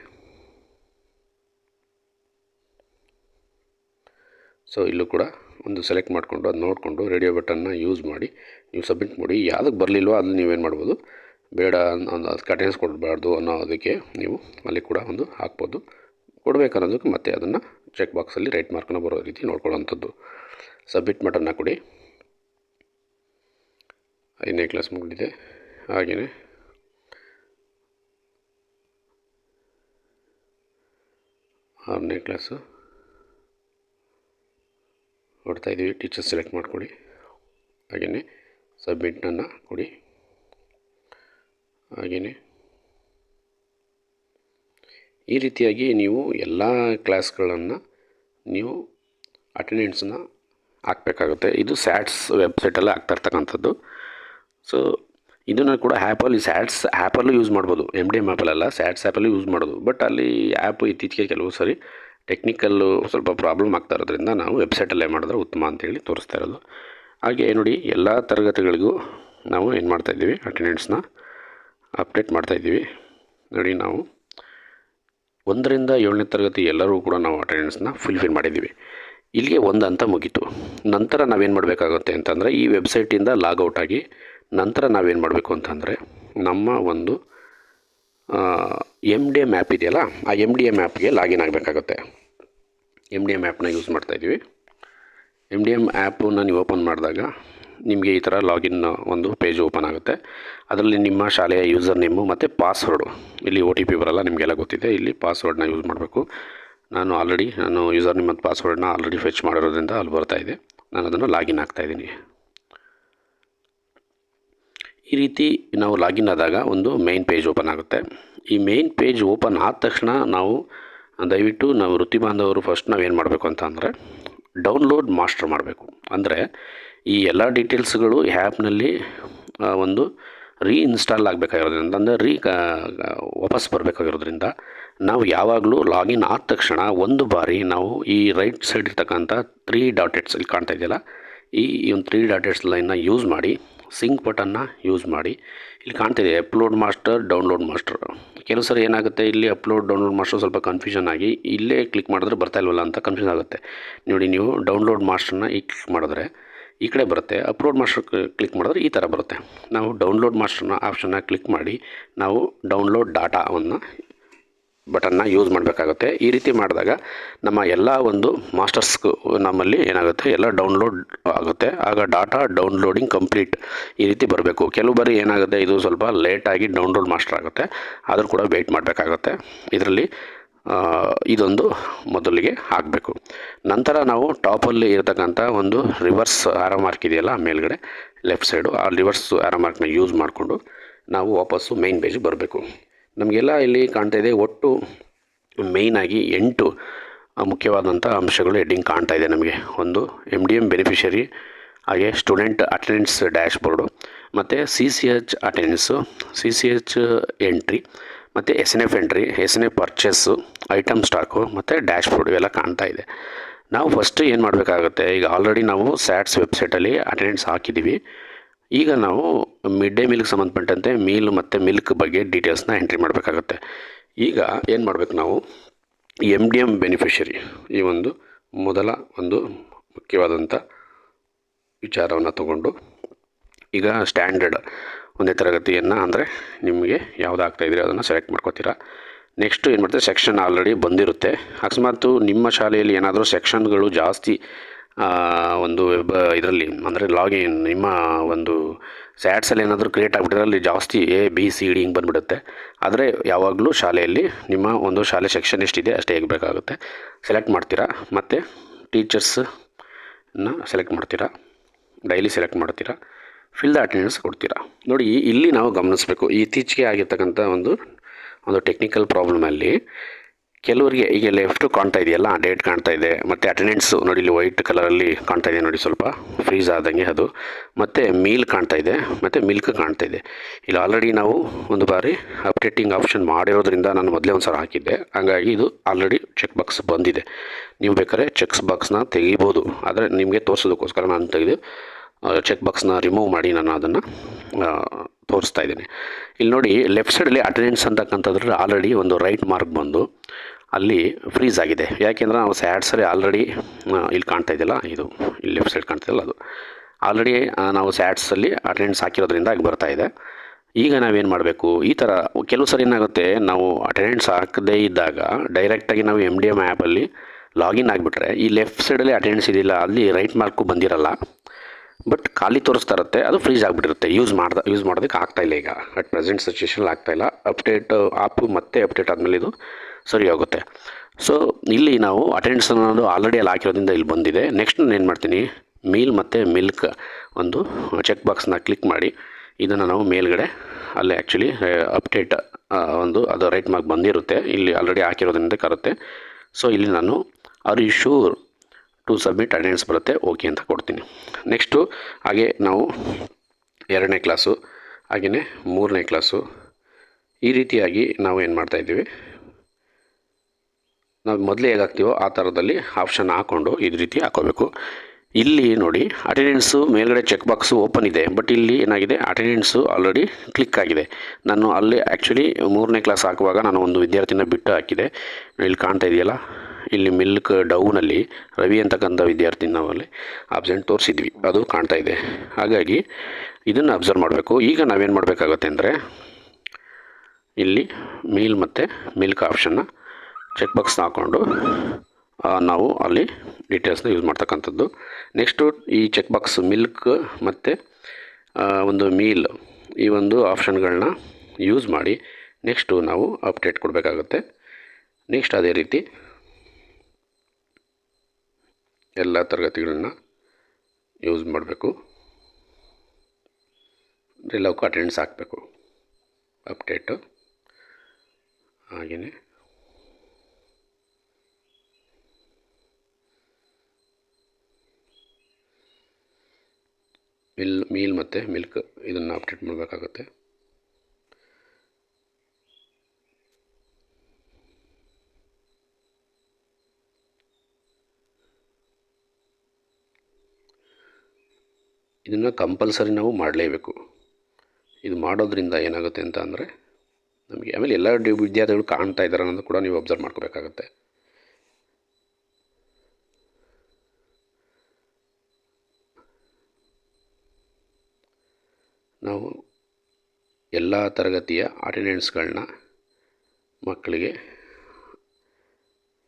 ಸೊ ಇಲ್ಲೂ ಕೂಡ ಒಂದು ಸೆಲೆಕ್ಟ್ ಮಾಡಿಕೊಂಡು ಅದು ನೋಡಿಕೊಂಡು ರೇಡಿಯೋ ಬಟನ್ನ ಯೂಸ್ ಮಾಡಿ, ನೀವು ಸಬ್ಮಿಟ್ ಮಾಡಿ, ಯಾವುದಕ್ಕೆ ಬರಲಿಲ್ವೋ ಅದನ್ನು ನೀವೇನು ಮಾಡ್ಬೋದು ಬೇಡ ಅಟೆಂಡೆನ್ಸ್ ಕೊಡಬಾರ್ದು ಅನ್ನೋದಕ್ಕೆ ನೀವು ಅಲ್ಲಿ ಕೂಡ ಒಂದು ಹಾಕ್ಬೋದು. ಕೊಡಬೇಕನ್ನೋದಕ್ಕೆ ಮತ್ತೆ ಅದನ್ನು ಚೆಕ್ ಬಾಕ್ಸಲ್ಲಿ ರೈಟ್ ಮಾರ್ಕನ್ನು ಬರೋ ರೀತಿ ನೋಡ್ಕೊಳ್ಳೋವಂಥದ್ದು. ಸಬ್ಮಿಟ್ ಮಟನ್ನ ಕೊಡಿ. ಐದನೇ ಕ್ಲಾಸ್ ಮುಗಿದಿದೆ. ಹಾಗೆಯೇ ಆರನೇ ಕ್ಲಾಸು ನೋಡ್ತಾ ಇದ್ದೀವಿ. ಟೀಚರ್ ಸೆಲೆಕ್ಟ್ ಮಾಡಿಕೊಡಿ. ಹಾಗೆಯೇ ಸಬ್ಮಿಟ್ನನ್ನು ಕೊಡಿ. ಹಾಗೆಯೇ. ಈ ರೀತಿಯಾಗಿ ನೀವು ಎಲ್ಲ ಕ್ಲಾಸ್ಗಳನ್ನು ನೀವು ಅಟೆಂಡೆನ್ಸನ್ನ ಹಾಕಬೇಕಾಗುತ್ತೆ. ಇದು ಸ್ಯಾಟ್ಸ್ ವೆಬ್ಸೈಟಲ್ಲಿ ಹಾಕ್ತಾ ಇರ್ತಕ್ಕಂಥದ್ದು. ಸೊ, ಇದನ್ನು ಕೂಡ ಆ್ಯಪಲ್ಲಿ ಸ್ಯಾಟ್ಸ್ ಆ್ಯಪಲ್ಲೂ ಯೂಸ್ ಮಾಡ್ಬೋದು. ಎಂ ಡಿ ಎಂ ಆ್ಯಪಲ್ಲೆಲ್ಲ ಸ್ಯಾಟ್ಸ್ ಆ್ಯಪಲ್ಲೂ ಯೂಸ್ ಮಾಡೋದು. ಬಟ್ ಅಲ್ಲಿ ಆ್ಯಪ್ ಇತ್ತೀಚೆಗೆ ಕೆಲವು ಸರಿ ಟೆಕ್ನಿಕಲ್ಲು ಸ್ವಲ್ಪ ಪ್ರಾಬ್ಲಮ್ ಆಗ್ತಾ ಇರೋದ್ರಿಂದ ನಾವು ವೆಬ್ಸೈಟಲ್ಲೇ ಮಾಡಿದ್ರೆ ಉತ್ತಮ ಅಂತೇಳಿ ತೋರಿಸ್ತಾ ಇರೋದು. ಹಾಗೆ ನೋಡಿ, ಎಲ್ಲ ತರಗತಿಗಳಿಗೂ ನಾವು ಏನು ಮಾಡ್ತಾಯಿದ್ದೀವಿ ಅಟೆಂಡೆನ್ಸ್ನ ಅಪ್ಡೇಟ್ ಮಾಡ್ತಾ ಇದ್ದೀವಿ. ನೋಡಿ ನಾವು ಒಂದರಿಂದ ಏಳನೇ ತರಗತಿ ಎಲ್ಲರೂ ಕೂಡ ನಾವು ಅಟೆಂಡೆನ್ಸ್ನ ಫುಲ್ಫಿಲ್ ಮಾಡಿದ್ದೀವಿ. ಇಲ್ಲಿಗೆ ಒಂದು ಹಂತ ಮುಗೀತು. ನಂತರ ನಾವೇನು ಮಾಡಬೇಕಾಗುತ್ತೆ ಅಂತಂದರೆ ಈ ವೆಬ್ಸೈಟಿಂದ ಲಾಗೌಟ್ ಆಗಿ ನಂತರ ನಾವೇನು ಮಾಡಬೇಕು ಅಂತಂದರೆ ನಮ್ಮ ಒಂದು ಎಂ ಡಿ ಎಂ ಆ್ಯಪ್ ಇದೆಯಲ್ಲ, ಆ ಎಂ ಡಿ ಎಂ ಆ್ಯಪ್ಗೆ ಲಾಗಿನ್ ಆಗಬೇಕಾಗುತ್ತೆ. ಎಂ ಡಿ ಎಂ ಆ್ಯಪ್ನ ಯೂಸ್ ಮಾಡ್ತಾಯಿದ್ದೀವಿ ಎಂ ಡಿ ಎಂ ಆ್ಯಪನ್ನು ನೀವು ಓಪನ್ ಮಾಡಿದಾಗ ನಿಮಗೆ ಈ ಥರ ಲಾಗಿನ್ ಒಂದು ಪೇಜ್ ಓಪನ್ ಆಗುತ್ತೆ. ಅದರಲ್ಲಿ ನಿಮ್ಮ ಶಾಲೆಯ ಯೂಸರ್ ನೇಮು ಮತ್ತು ಪಾಸ್ವರ್ಡು, ಇಲ್ಲಿ ಒ ಟಿ ಪಿ ಬರಲ್ಲ, ನಿಮಗೆಲ್ಲ ಗೊತ್ತಿದೆ. ಇಲ್ಲಿ ಪಾಸ್ವರ್ಡ್ನ ಯೂಸ್ ಮಾಡಬೇಕು. ನಾನು ಆಲ್ರೆಡಿ, ನಾನು ಯೂಸರ್ ನೇಮ್ ಮತ್ತು ಆಲ್ರೆಡಿ ಫೆಚ್ ಮಾಡಿರೋದ್ರಿಂದ ಅಲ್ಲಿ ಬರ್ತಾ ಇದೆ. ನಾನು ಅದನ್ನು ಲಾಗಿನ್ ಆಗ್ತಾಯಿದ್ದೀನಿ ಈ ರೀತಿ ನಾವು ಲಾಗಿನ್ ಆದಾಗ ಒಂದು ಮೇಯ್ನ್ ಪೇಜ್ ಓಪನ್ ಆಗುತ್ತೆ. ಈ ಮೇಯ್ನ್ ಪೇಜ್ ಓಪನ್ ಆದ ತಕ್ಷಣ ನಾವು, ದಯವಿಟ್ಟು ನಾವು ವೃತ್ತಿ ಬಾಂಧವರು ಫಸ್ಟ್ ನಾವೇನು ಮಾಡಬೇಕು ಅಂತ ಅಂದರೆ, ಡೌನ್ಲೋಡ್ ಮಾಸ್ಟರ್ ಮಾಡಬೇಕು. ಅಂದರೆ ಈ ಎಲ್ಲ ಡೀಟೇಲ್ಸ್ಗಳು ಆ್ಯಪ್ನಲ್ಲಿ ಒಂದು ರೀಇನ್ಸ್ಟಾಲ್ ಆಗಬೇಕಾಗಿರೋದ್ರಿಂದ, ಅಂದರೆ ರೀ ವಾಪಸ್ ಬರಬೇಕಾಗಿರೋದ್ರಿಂದ, ನಾವು ಯಾವಾಗಲೂ ಲಾಗಿನ್ ಆದ ತಕ್ಷಣ ಒಂದು ಬಾರಿ ನಾವು ಈ ರೈಟ್ ಸೈಡ್ ಇರ್ತಕ್ಕಂಥ ತ್ರೀ ಡಾಟೆಡ್ಸ್ ಇಲ್ಲಿ ಕಾಣ್ತಾ ಇದೆಯಲ್ಲ, ಈ ಒಂದು ತ್ರೀ ಡಾಟೆಡ್ಸ್ ಲೈನ್ನ ಯೂಸ್ ಮಾಡಿ ಸಿಂಕ್ ಬಟನ್ನ ಯೂಸ್ ಮಾಡಿ, ಇಲ್ಲಿ ಕಾಣ್ತಿದೆ ಅಪ್ಲೋಡ್ ಮಾಸ್ಟರ್ ಡೌನ್ಲೋಡ್ ಮಾಸ್ಟರ್ ಕೆಲವು ಸರಿ ಏನಾಗುತ್ತೆ, ಇಲ್ಲಿ ಅಪ್ಲೋಡ್ ಡೌನ್ಲೋಡ್ ಮಾಸ್ಟರ್ ಸ್ವಲ್ಪ ಕನ್ಫ್ಯೂಷನ್ ಆಗಿ ಇಲ್ಲೇ ಕ್ಲಿಕ್ ಮಾಡಿದ್ರೆ ಬರ್ತಾ ಇಲ್ವಲ್ಲ ಅಂತ ಕನ್ಫ್ಯೂಸ್ ಆಗುತ್ತೆ. ನೋಡಿ, ನೀವು ಡೌನ್ಲೋಡ್ ಮಾಸ್ಟರ್ನ ಈ ಕ್ಲಿಕ್ ಮಾಡಿದ್ರೆ ಈ ಕಡೆ ಬರುತ್ತೆ. ಅಪ್ಲೋಡ್ ಮಾಸ್ಟರ್ ಕ್ಲಿಕ್ ಮಾಡಿದ್ರೆ ಈ ಥರ ಬರುತ್ತೆ. ನಾವು ಡೌನ್ಲೋಡ್ ಮಾಸ್ಟರ್ನ ಆಪ್ಷನ್ನ ಕ್ಲಿಕ್ ಮಾಡಿ ನಾವು ಡೌನ್ಲೋಡ್ ಡಾಟಾವನ್ನು ಬಟನ್ನ ಯೂಸ್ ಮಾಡಬೇಕಾಗುತ್ತೆ. ಈ ರೀತಿ ಮಾಡಿದಾಗ ನಮ್ಮ ಎಲ್ಲ ಒಂದು ಮಾಸ್ಟರ್ಸ್ಗೂ ನಮ್ಮಲ್ಲಿ ಏನಾಗುತ್ತೆ? ಎಲ್ಲ ಡೌನ್ಲೋಡ್ ಆಗುತ್ತೆ. ಆಗ ಡಾಟಾ ಡೌನ್ಲೋಡಿಂಗ್ ಕಂಪ್ಲೀಟ್ ಈ ರೀತಿ ಬರಬೇಕು. ಕೆಲವು ಬಾರಿ ಏನಾಗುತ್ತೆ? ಇದು ಸ್ವಲ್ಪ ಲೇಟಾಗಿ ಡೌನ್ಲೋಡ್ ಮಾಸ್ಟರ್ ಆಗುತ್ತೆ. ಆದರೂ ಕೂಡ ವೆಯ್ಟ್ ಮಾಡಬೇಕಾಗುತ್ತೆ. ಇದರಲ್ಲಿ ಇದೊಂದು ಮೊದಲಿಗೆ ಹಾಕಬೇಕು. ನಂತರ ನಾವು ಟಾಪಲ್ಲಿ ಇರತಕ್ಕಂಥ ಒಂದು ರಿವರ್ಸ್ ಆರೋ ಮಾರ್ಕ್ ಇದೆಯಲ್ಲ ಮೇಲ್ಗಡೆ ಲೆಫ್ಟ್ ಸೈಡು ಆ ರಿವರ್ಸ್ ಆರೋ ಮಾರ್ಕ್ನ ಯೂಸ್ ಮಾಡಿಕೊಂಡು ನಾವು ವಾಪಸ್ಸು ಮೈನ್ ಪೇಜ್ ಬರಬೇಕು. ನಮಗೆಲ್ಲ ಇಲ್ಲಿ ಕಾಣ್ತಾ ಇದೆ ಒಟ್ಟು ಮೇಯ್ನಾಗಿ ಎಂಟು ಮುಖ್ಯವಾದಂಥ ಅಂಶಗಳು ಹೆಡ್ಡಿಂಗ್ ಕಾಣ್ತಾ ಇದೆ ನಮಗೆ. ಒಂದು ಎಂ ಡಿ ಎಂ ಬೆನಿಫಿಷರಿ ಹಾಗೆ ಸ್ಟೂಡೆಂಟ್ ಅಟೆಂಡೆನ್ಸ್ ಡ್ಯಾಶ್ ಬೋರ್ಡು ಮತ್ತು C C H attendance C C H entry ಮತ್ತು S N F entry S N F purchase item stock ಮತ್ತು ಡ್ಯಾಶ್ ಬೋರ್ಡ್ ಇವೆಲ್ಲ ಕಾಣ್ತಾ ಇದೆ. ನಾವು ಫಸ್ಟ್ ಏನು ಮಾಡಬೇಕಾಗುತ್ತೆ, ಈಗ ಆಲ್ರೆಡಿ ನಾವು ಸ್ಯಾಟ್ಸ್ ವೆಬ್ಸೈಟಲ್ಲಿ ಅಟೆಂಡೆನ್ಸ್ ಹಾಕಿದ್ದೀವಿ. ಈಗ ನಾವು ಮಿಡ್ ಡೇ ಮೀಲ್ಗೆ ಸಂಬಂಧಪಟ್ಟಂತೆ ಮೀಲ್ ಮತ್ತು ಮಿಲ್ಕ್ ಬಗ್ಗೆ ಡೀಟೇಲ್ಸ್ನ ಎಂಟ್ರಿ ಮಾಡಬೇಕಾಗುತ್ತೆ. ಈಗ ಏನು ಮಾಡಬೇಕು ನಾವು ಎಂ ಡಿ ಎಂ ಬೆನಿಫಿಷರಿ ಈ ಒಂದು ಮೊದಲ ಒಂದು ಮುಖ್ಯವಾದಂಥ ವಿಚಾರವನ್ನು ತಗೊಂಡು ಈಗ ಸ್ಟ್ಯಾಂಡರ್ಡ್ ಒಂದೇ ತರಗತಿಯನ್ನು ಅಂದರೆ ನಿಮಗೆ ಯಾವ್ದು ಆಗ್ತಾಯಿದ್ರೆ ಅದನ್ನು ಸೆಲೆಕ್ಟ್ ಮಾಡ್ಕೋತೀರಾ. ನೆಕ್ಸ್ಟು ಏನು ಮಾಡ್ತಾರೆ ಸೆಕ್ಷನ್ ಆಲ್ರೆಡಿ ಬಂದಿರುತ್ತೆ. ಅಕಸ್ಮಾತ್ ನಿಮ್ಮ ಶಾಲೆಯಲ್ಲಿ ಏನಾದರೂ ಸೆಕ್ಷನ್ಗಳು ಜಾಸ್ತಿ ಒಂದು ವೆಬ್ ಇದರಲ್ಲಿ, ಅಂದರೆ ಲಾಗಿನ್ ನಿಮ್ಮ ಒಂದು ಸ್ಯಾಟ್ಸಲ್ಲಿ ಏನಾದರೂ ಕ್ರಿಯೇಟ್ ಆಗಿಬಿಟ್ರೆ ಅಲ್ಲಿ ಜಾಸ್ತಿ ಎ ಬಿ ಸಿ ಡಿ ಹಿಂಗೆ ಬಂದುಬಿಡುತ್ತೆ. ಆದರೆ ಯಾವಾಗಲೂ ಶಾಲೆಯಲ್ಲಿ ನಿಮ್ಮ ಒಂದು ಶಾಲೆ ಸೆಕ್ಷನ್ ಎಷ್ಟಿದೆ ಅಷ್ಟೇ ಹೇಗಬೇಕಾಗುತ್ತೆ ಸೆಲೆಕ್ಟ್ ಮಾಡ್ತೀರಾ, ಮತ್ತು ಟೀಚರ್ಸನ್ನ ಸೆಲೆಕ್ಟ್ ಮಾಡ್ತೀರಾ ಡೈಲಿ ಸೆಲೆಕ್ಟ್ ಮಾಡ್ತೀರಾ. ಫಿಲ್ ದ ಅಟೆಂಡೆನ್ಸ್ ಕೊಡ್ತೀರಾ? ನೋಡಿ, ಇಲ್ಲಿ ನಾವು ಗಮನಿಸಬೇಕು. ಇತ್ತೀಚೆಗೆ ಆಗಿರ್ತಕ್ಕಂಥ ಒಂದು ಒಂದು ಟೆಕ್ನಿಕಲ್ ಪ್ರಾಬ್ಲಮಲ್ಲಿ ಕೆಲವರಿಗೆ, ಈಗ ಲೆಫ್ಟು ಕಾಣ್ತಾ ಇದೆಯಲ್ಲ ಡೇಟ್ ಕಾಣ್ತಾ ಇದೆ, ಮತ್ತು ಅಟೆಂಡೆನ್ಸು ನೋಡಿ, ಇಲ್ಲಿ ವೈಟ್ ಕಲರಲ್ಲಿ ಕಾಣ್ತಾ ಇದೆ ನೋಡಿ, ಸ್ವಲ್ಪ ಫ್ರೀಸ್ ಆದಂಗೆ ಅದು. ಮತ್ತು ಮೀಲ್ ಕಾಣ್ತಾ ಇದೆ, ಮತ್ತು ಮಿಲ್ಕ್ ಕಾಣ್ತಾ ಇದೆ. ಇಲ್ಲಿ ಆಲ್ರೆಡಿ ನಾವು ಒಂದು ಬಾರಿ ಅಪ್ಡೇಟಿಂಗ್ ಆಪ್ಷನ್ ಮಾಡಿರೋದ್ರಿಂದ ನಾನು ಮೊದಲೇ ಒಂದು ಸಲ ಹಾಕಿದ್ದೆ. ಹಾಗಾಗಿ ಇದು ಆಲ್ರೆಡಿ ಚೆಕ್ ಬಾಕ್ಸ್ ಬಂದಿದೆ. ನೀವು ಬೇಕಾದ್ರೆ ಚೆಕ್ಸ್ ಬಾಕ್ಸ್ನ ತೆಗಿಬೋದು. ಆದರೆ ನಿಮಗೆ ತೋರಿಸೋದಕ್ಕೋಸ್ಕರ ನಾನು ತೆಗೆದು ಚೆಕ್ ಬಾಕ್ಸ್ನ ರಿಮೂವ್ ಮಾಡಿ ನಾನು ಅದನ್ನು ತೋರಿಸ್ತಾ ಇದ್ದೀನಿ. ಇಲ್ಲಿ ನೋಡಿ ಲೆಫ್ಟ್ ಸೈಡಲ್ಲಿ ಅಟೆಂಡೆನ್ಸ್ ಅಂತಕ್ಕಂಥದ್ರಲ್ಲಿ ಆಲ್ರೆಡಿ ಒಂದು ರೈಟ್ ಮಾರ್ಕ್ ಬಂದು ಅಲ್ಲಿ ಫ್ರೀಸ್ ಆಗಿದೆ. ಯಾಕೆಂದರೆ ನಾವು ಸ್ಯಾಡ್ಸಲ್ಲಿ ಆಲ್ರೆಡಿ ಇಲ್ಲಿ ಕಾಣ್ತಾ ಇದೆಯಲ್ಲ, ಇದು ಇಲ್ಲಿ ಲೆಫ್ಟ್ ಸೈಡ್ ಕಾಣ್ತಾ ಅದು. ಆಲ್ರೆಡಿ ನಾವು ಸ್ಯಾಡ್ಸಲ್ಲಿ ಅಟೆಂಡೆನ್ಸ್ ಹಾಕಿರೋದ್ರಿಂದ ಆಗಿ ಬರ್ತಾ ಇದೆ. ಈಗ ನಾವೇನು ಮಾಡಬೇಕು? ಈ ಥರ ಕೆಲವು ಸರಿ ಏನಾಗುತ್ತೆ, ನಾವು ಅಟೆಂಡೆನ್ಸ್ ಹಾಕದೇ ಇದ್ದಾಗ ಡೈರೆಕ್ಟಾಗಿ ನಾವು ಎಂ ಡಿ ಎಂ ಆ್ಯಪಲ್ಲಿ ಲಾಗಿನ್ ಆಗಿಬಿಟ್ರೆ, ಈ ಲೆಫ್ಟ್ ಸೈಡಲ್ಲಿ ಅಟೆಂಡೆನ್ಸ್ ಇದೆಯಲ್ಲ ಅಲ್ಲಿ ರೈಟ್ ಮಾರ್ಕು ಬಂದಿರಲ್ಲ. ಬಟ್ ಖಾಲಿ ತೋರಿಸ್ತಾ ಇರುತ್ತೆ, ಅದು ಫ್ರೀಜ್ ಆಗಿಬಿಟ್ಟಿರುತ್ತೆ. ಯೂಸ್ ಮಾಡ್ದ ಯೂಸ್ ಮಾಡೋದಕ್ಕೆ ಆಗ್ತಾ ಇಲ್ಲ ಈಗ. ಅಟ್ ಪ್ರೆಸೆಂಟ್ ಸಿಚುವೇಶನ್ ಆಗ್ತಾ ಇಲ್ಲ. ಅಪ್ಡೇಟ್ ಆಪ್ ಮತ್ತೆ ಅಪ್ಡೇಟ್ ಆದಮೇಲೆ ಇದು ಸರಿ ಹೋಗುತ್ತೆ. ಸೊ ಇಲ್ಲಿ ನಾವು ಅಟೆಂಡೆನ್ಸ್ ಅನ್ನೋದು ಆಲ್ರೆಡಿ ಅಲ್ಲಿ ಹಾಕಿರೋದ್ರಿಂದ ಇಲ್ಲಿ ಬಂದಿದೆ. ನೆಕ್ಸ್ಟ್ ನಾನು ಏನು ಮಾಡ್ತೀನಿ? ಮೀಲ್ ಮತ್ತು ಮಿಲ್ಕ್ ಒಂದು ಚೆಕ್ ಬಾಕ್ಸ್ನ ಕ್ಲಿಕ್ ಮಾಡಿ, ಇದನ್ನು ನಾವು ಮೇಲ್ಗಡೆ ಅಲ್ಲೇ ಆ್ಯಕ್ಚುಲಿ ಅಪ್ಡೇಟ್ ಒಂದು ಅದು ರೈಟ್ ಮಾರ್ಕ್ ಬಂದಿರುತ್ತೆ. ಇಲ್ಲಿ ಆಲ್ರೆಡಿ ಹಾಕಿರೋದ್ರಿಂದ ಕರುತ್ತೆ. ಸೊ ಇಲ್ಲಿ ನಾನು are sure to submit attendance ಬರುತ್ತೆ ಓಕೆ ಅಂತ ಕೊಡ್ತೀನಿ. ನೆಕ್ಸ್ಟು ಹಾಗೆ ನಾವು ಎರಡನೇ ಕ್ಲಾಸು ಹಾಗೆಯೇ ಮೂರನೇ ಕ್ಲಾಸು ಈ ರೀತಿಯಾಗಿ ನಾವು ಏನು ಮಾಡ್ತಾಯಿದ್ದೀವಿ ನಾವು ಮೊದಲೇ ಹೇಗಾಗ್ತೀವೋ ಆ ಥರದಲ್ಲಿ ಆಪ್ಷನ್ ಹಾಕ್ಕೊಂಡು ಇದು ರೀತಿ ಹಾಕೋಬೇಕು. ಇಲ್ಲಿ ನೋಡಿ ಅಟೆಂಡೆನ್ಸು ಮೇಲ್ಗಡೆ ಚೆಕ್ ಬಾಕ್ಸು ಓಪನ್ ಇದೆ ಬಟ್ ಇಲ್ಲಿ ಏನಾಗಿದೆ? ಅಟೆಂಡೆನ್ಸು ಆಲ್ರೆಡಿ ಕ್ಲಿಕ್ ಆಗಿದೆ. ನಾನು ಅಲ್ಲಿ ಆ್ಯಕ್ಚುಲಿ ಮೂರನೇ ಕ್ಲಾಸ್ ಹಾಕುವಾಗ ನಾನು ಒಂದು ವಿದ್ಯಾರ್ಥಿನ ಬಿಟ್ಟು ಹಾಕಿದೆ. ಇಲ್ಲಿ ಕಾಣ್ತಾ ಇದೆಯಲ್ಲ? ಇಲ್ಲಿ ಮಿಲ್ಕ್ ಡೌನಲ್ಲಿ ರವಿ ಅಂತಕ್ಕಂಥ ವಿದ್ಯಾರ್ಥಿ ನಾವಲ್ಲಿ ಆಬ್ಸೆಂಟ್ ತೋರಿಸಿದ್ವಿ. ಅದು ಕಾಣ್ತಾ ಇದೆ. ಹಾಗಾಗಿ ಇದನ್ನು ಅಬ್ಸರ್ವ್ ಮಾಡಬೇಕು. ಈಗ ನಾವೇನು ಮಾಡಬೇಕಾಗತ್ತೆ ಅಂದರೆ ಇಲ್ಲಿ ಮೀಲ್ ಮತ್ತು ಮಿಲ್ಕ್ ಆಪ್ಷನ್ನ ಚೆಕ್ ಬಾಕ್ಸ್ನ ಹಾಕ್ಕೊಂಡು ನಾವು ಅಲ್ಲಿ ಡೀಟೇಲ್ಸ್ನ ಯೂಸ್ ಮಾಡ್ತಕ್ಕಂಥದ್ದು. ನೆಕ್ಸ್ಟು ಈ ಚೆಕ್ ಬಾಕ್ಸ್ ಮಿಲ್ಕ್ ಮತ್ತು ಒಂದು ಮೀಲ್ ಈ ಒಂದು ಆಪ್ಷನ್ಗಳನ್ನ ಯೂಸ್ ಮಾಡಿ ನೆಕ್ಸ್ಟು ನಾವು ಅಪ್ಡೇಟ್ ಕೊಡಬೇಕಾಗುತ್ತೆ. ನೆಕ್ಸ್ಟ್ ಅದೇ ರೀತಿ ಎಲ್ಲ ತರಗತಿಗಳನ್ನ ಯೂಸ್ ಮಾಡಬೇಕು. ಎಲ್ಲವಕ್ಕೂ ಅಟೆಂಡೆನ್ಸ್ ಹಾಕಬೇಕು. ಅಪ್ಡೇಟು ಹಾಗೆಯೇ ಮಿಲ್ ಮೀಲ್ ಮತ್ತು ಮಿಲ್ಕ್ ಇದನ್ನು ಅಪ್ಡೇಟ್ ಮಾಡಬೇಕಾಗುತ್ತೆ. ಇದನ್ನು ಕಂಪಲ್ಸರಿ ನಾವು ಮಾಡಲೇಬೇಕು. ಇದು ಮಾಡೋದ್ರಿಂದ ಏನಾಗುತ್ತೆ ಅಂತ ಅಂದರೆ, ನಮಗೆ ಆಮೇಲೆ ಎಲ್ಲ ವಿದ್ಯಾರ್ಥಿಗಳು ಕಾಣ್ತಾ ಇದ್ದಾರೆ ಅನ್ನೋದು ಕೂಡ ನೀವು ಅಬ್ಸರ್ವ್ ಮಾಡ್ಕೋಬೇಕಾಗತ್ತೆ. ನಾವು ಎಲ್ಲ ತರಗತಿಯ ಅಟೆಂಡೆನ್ಸ್ಗಳನ್ನ ಮಕ್ಕಳಿಗೆ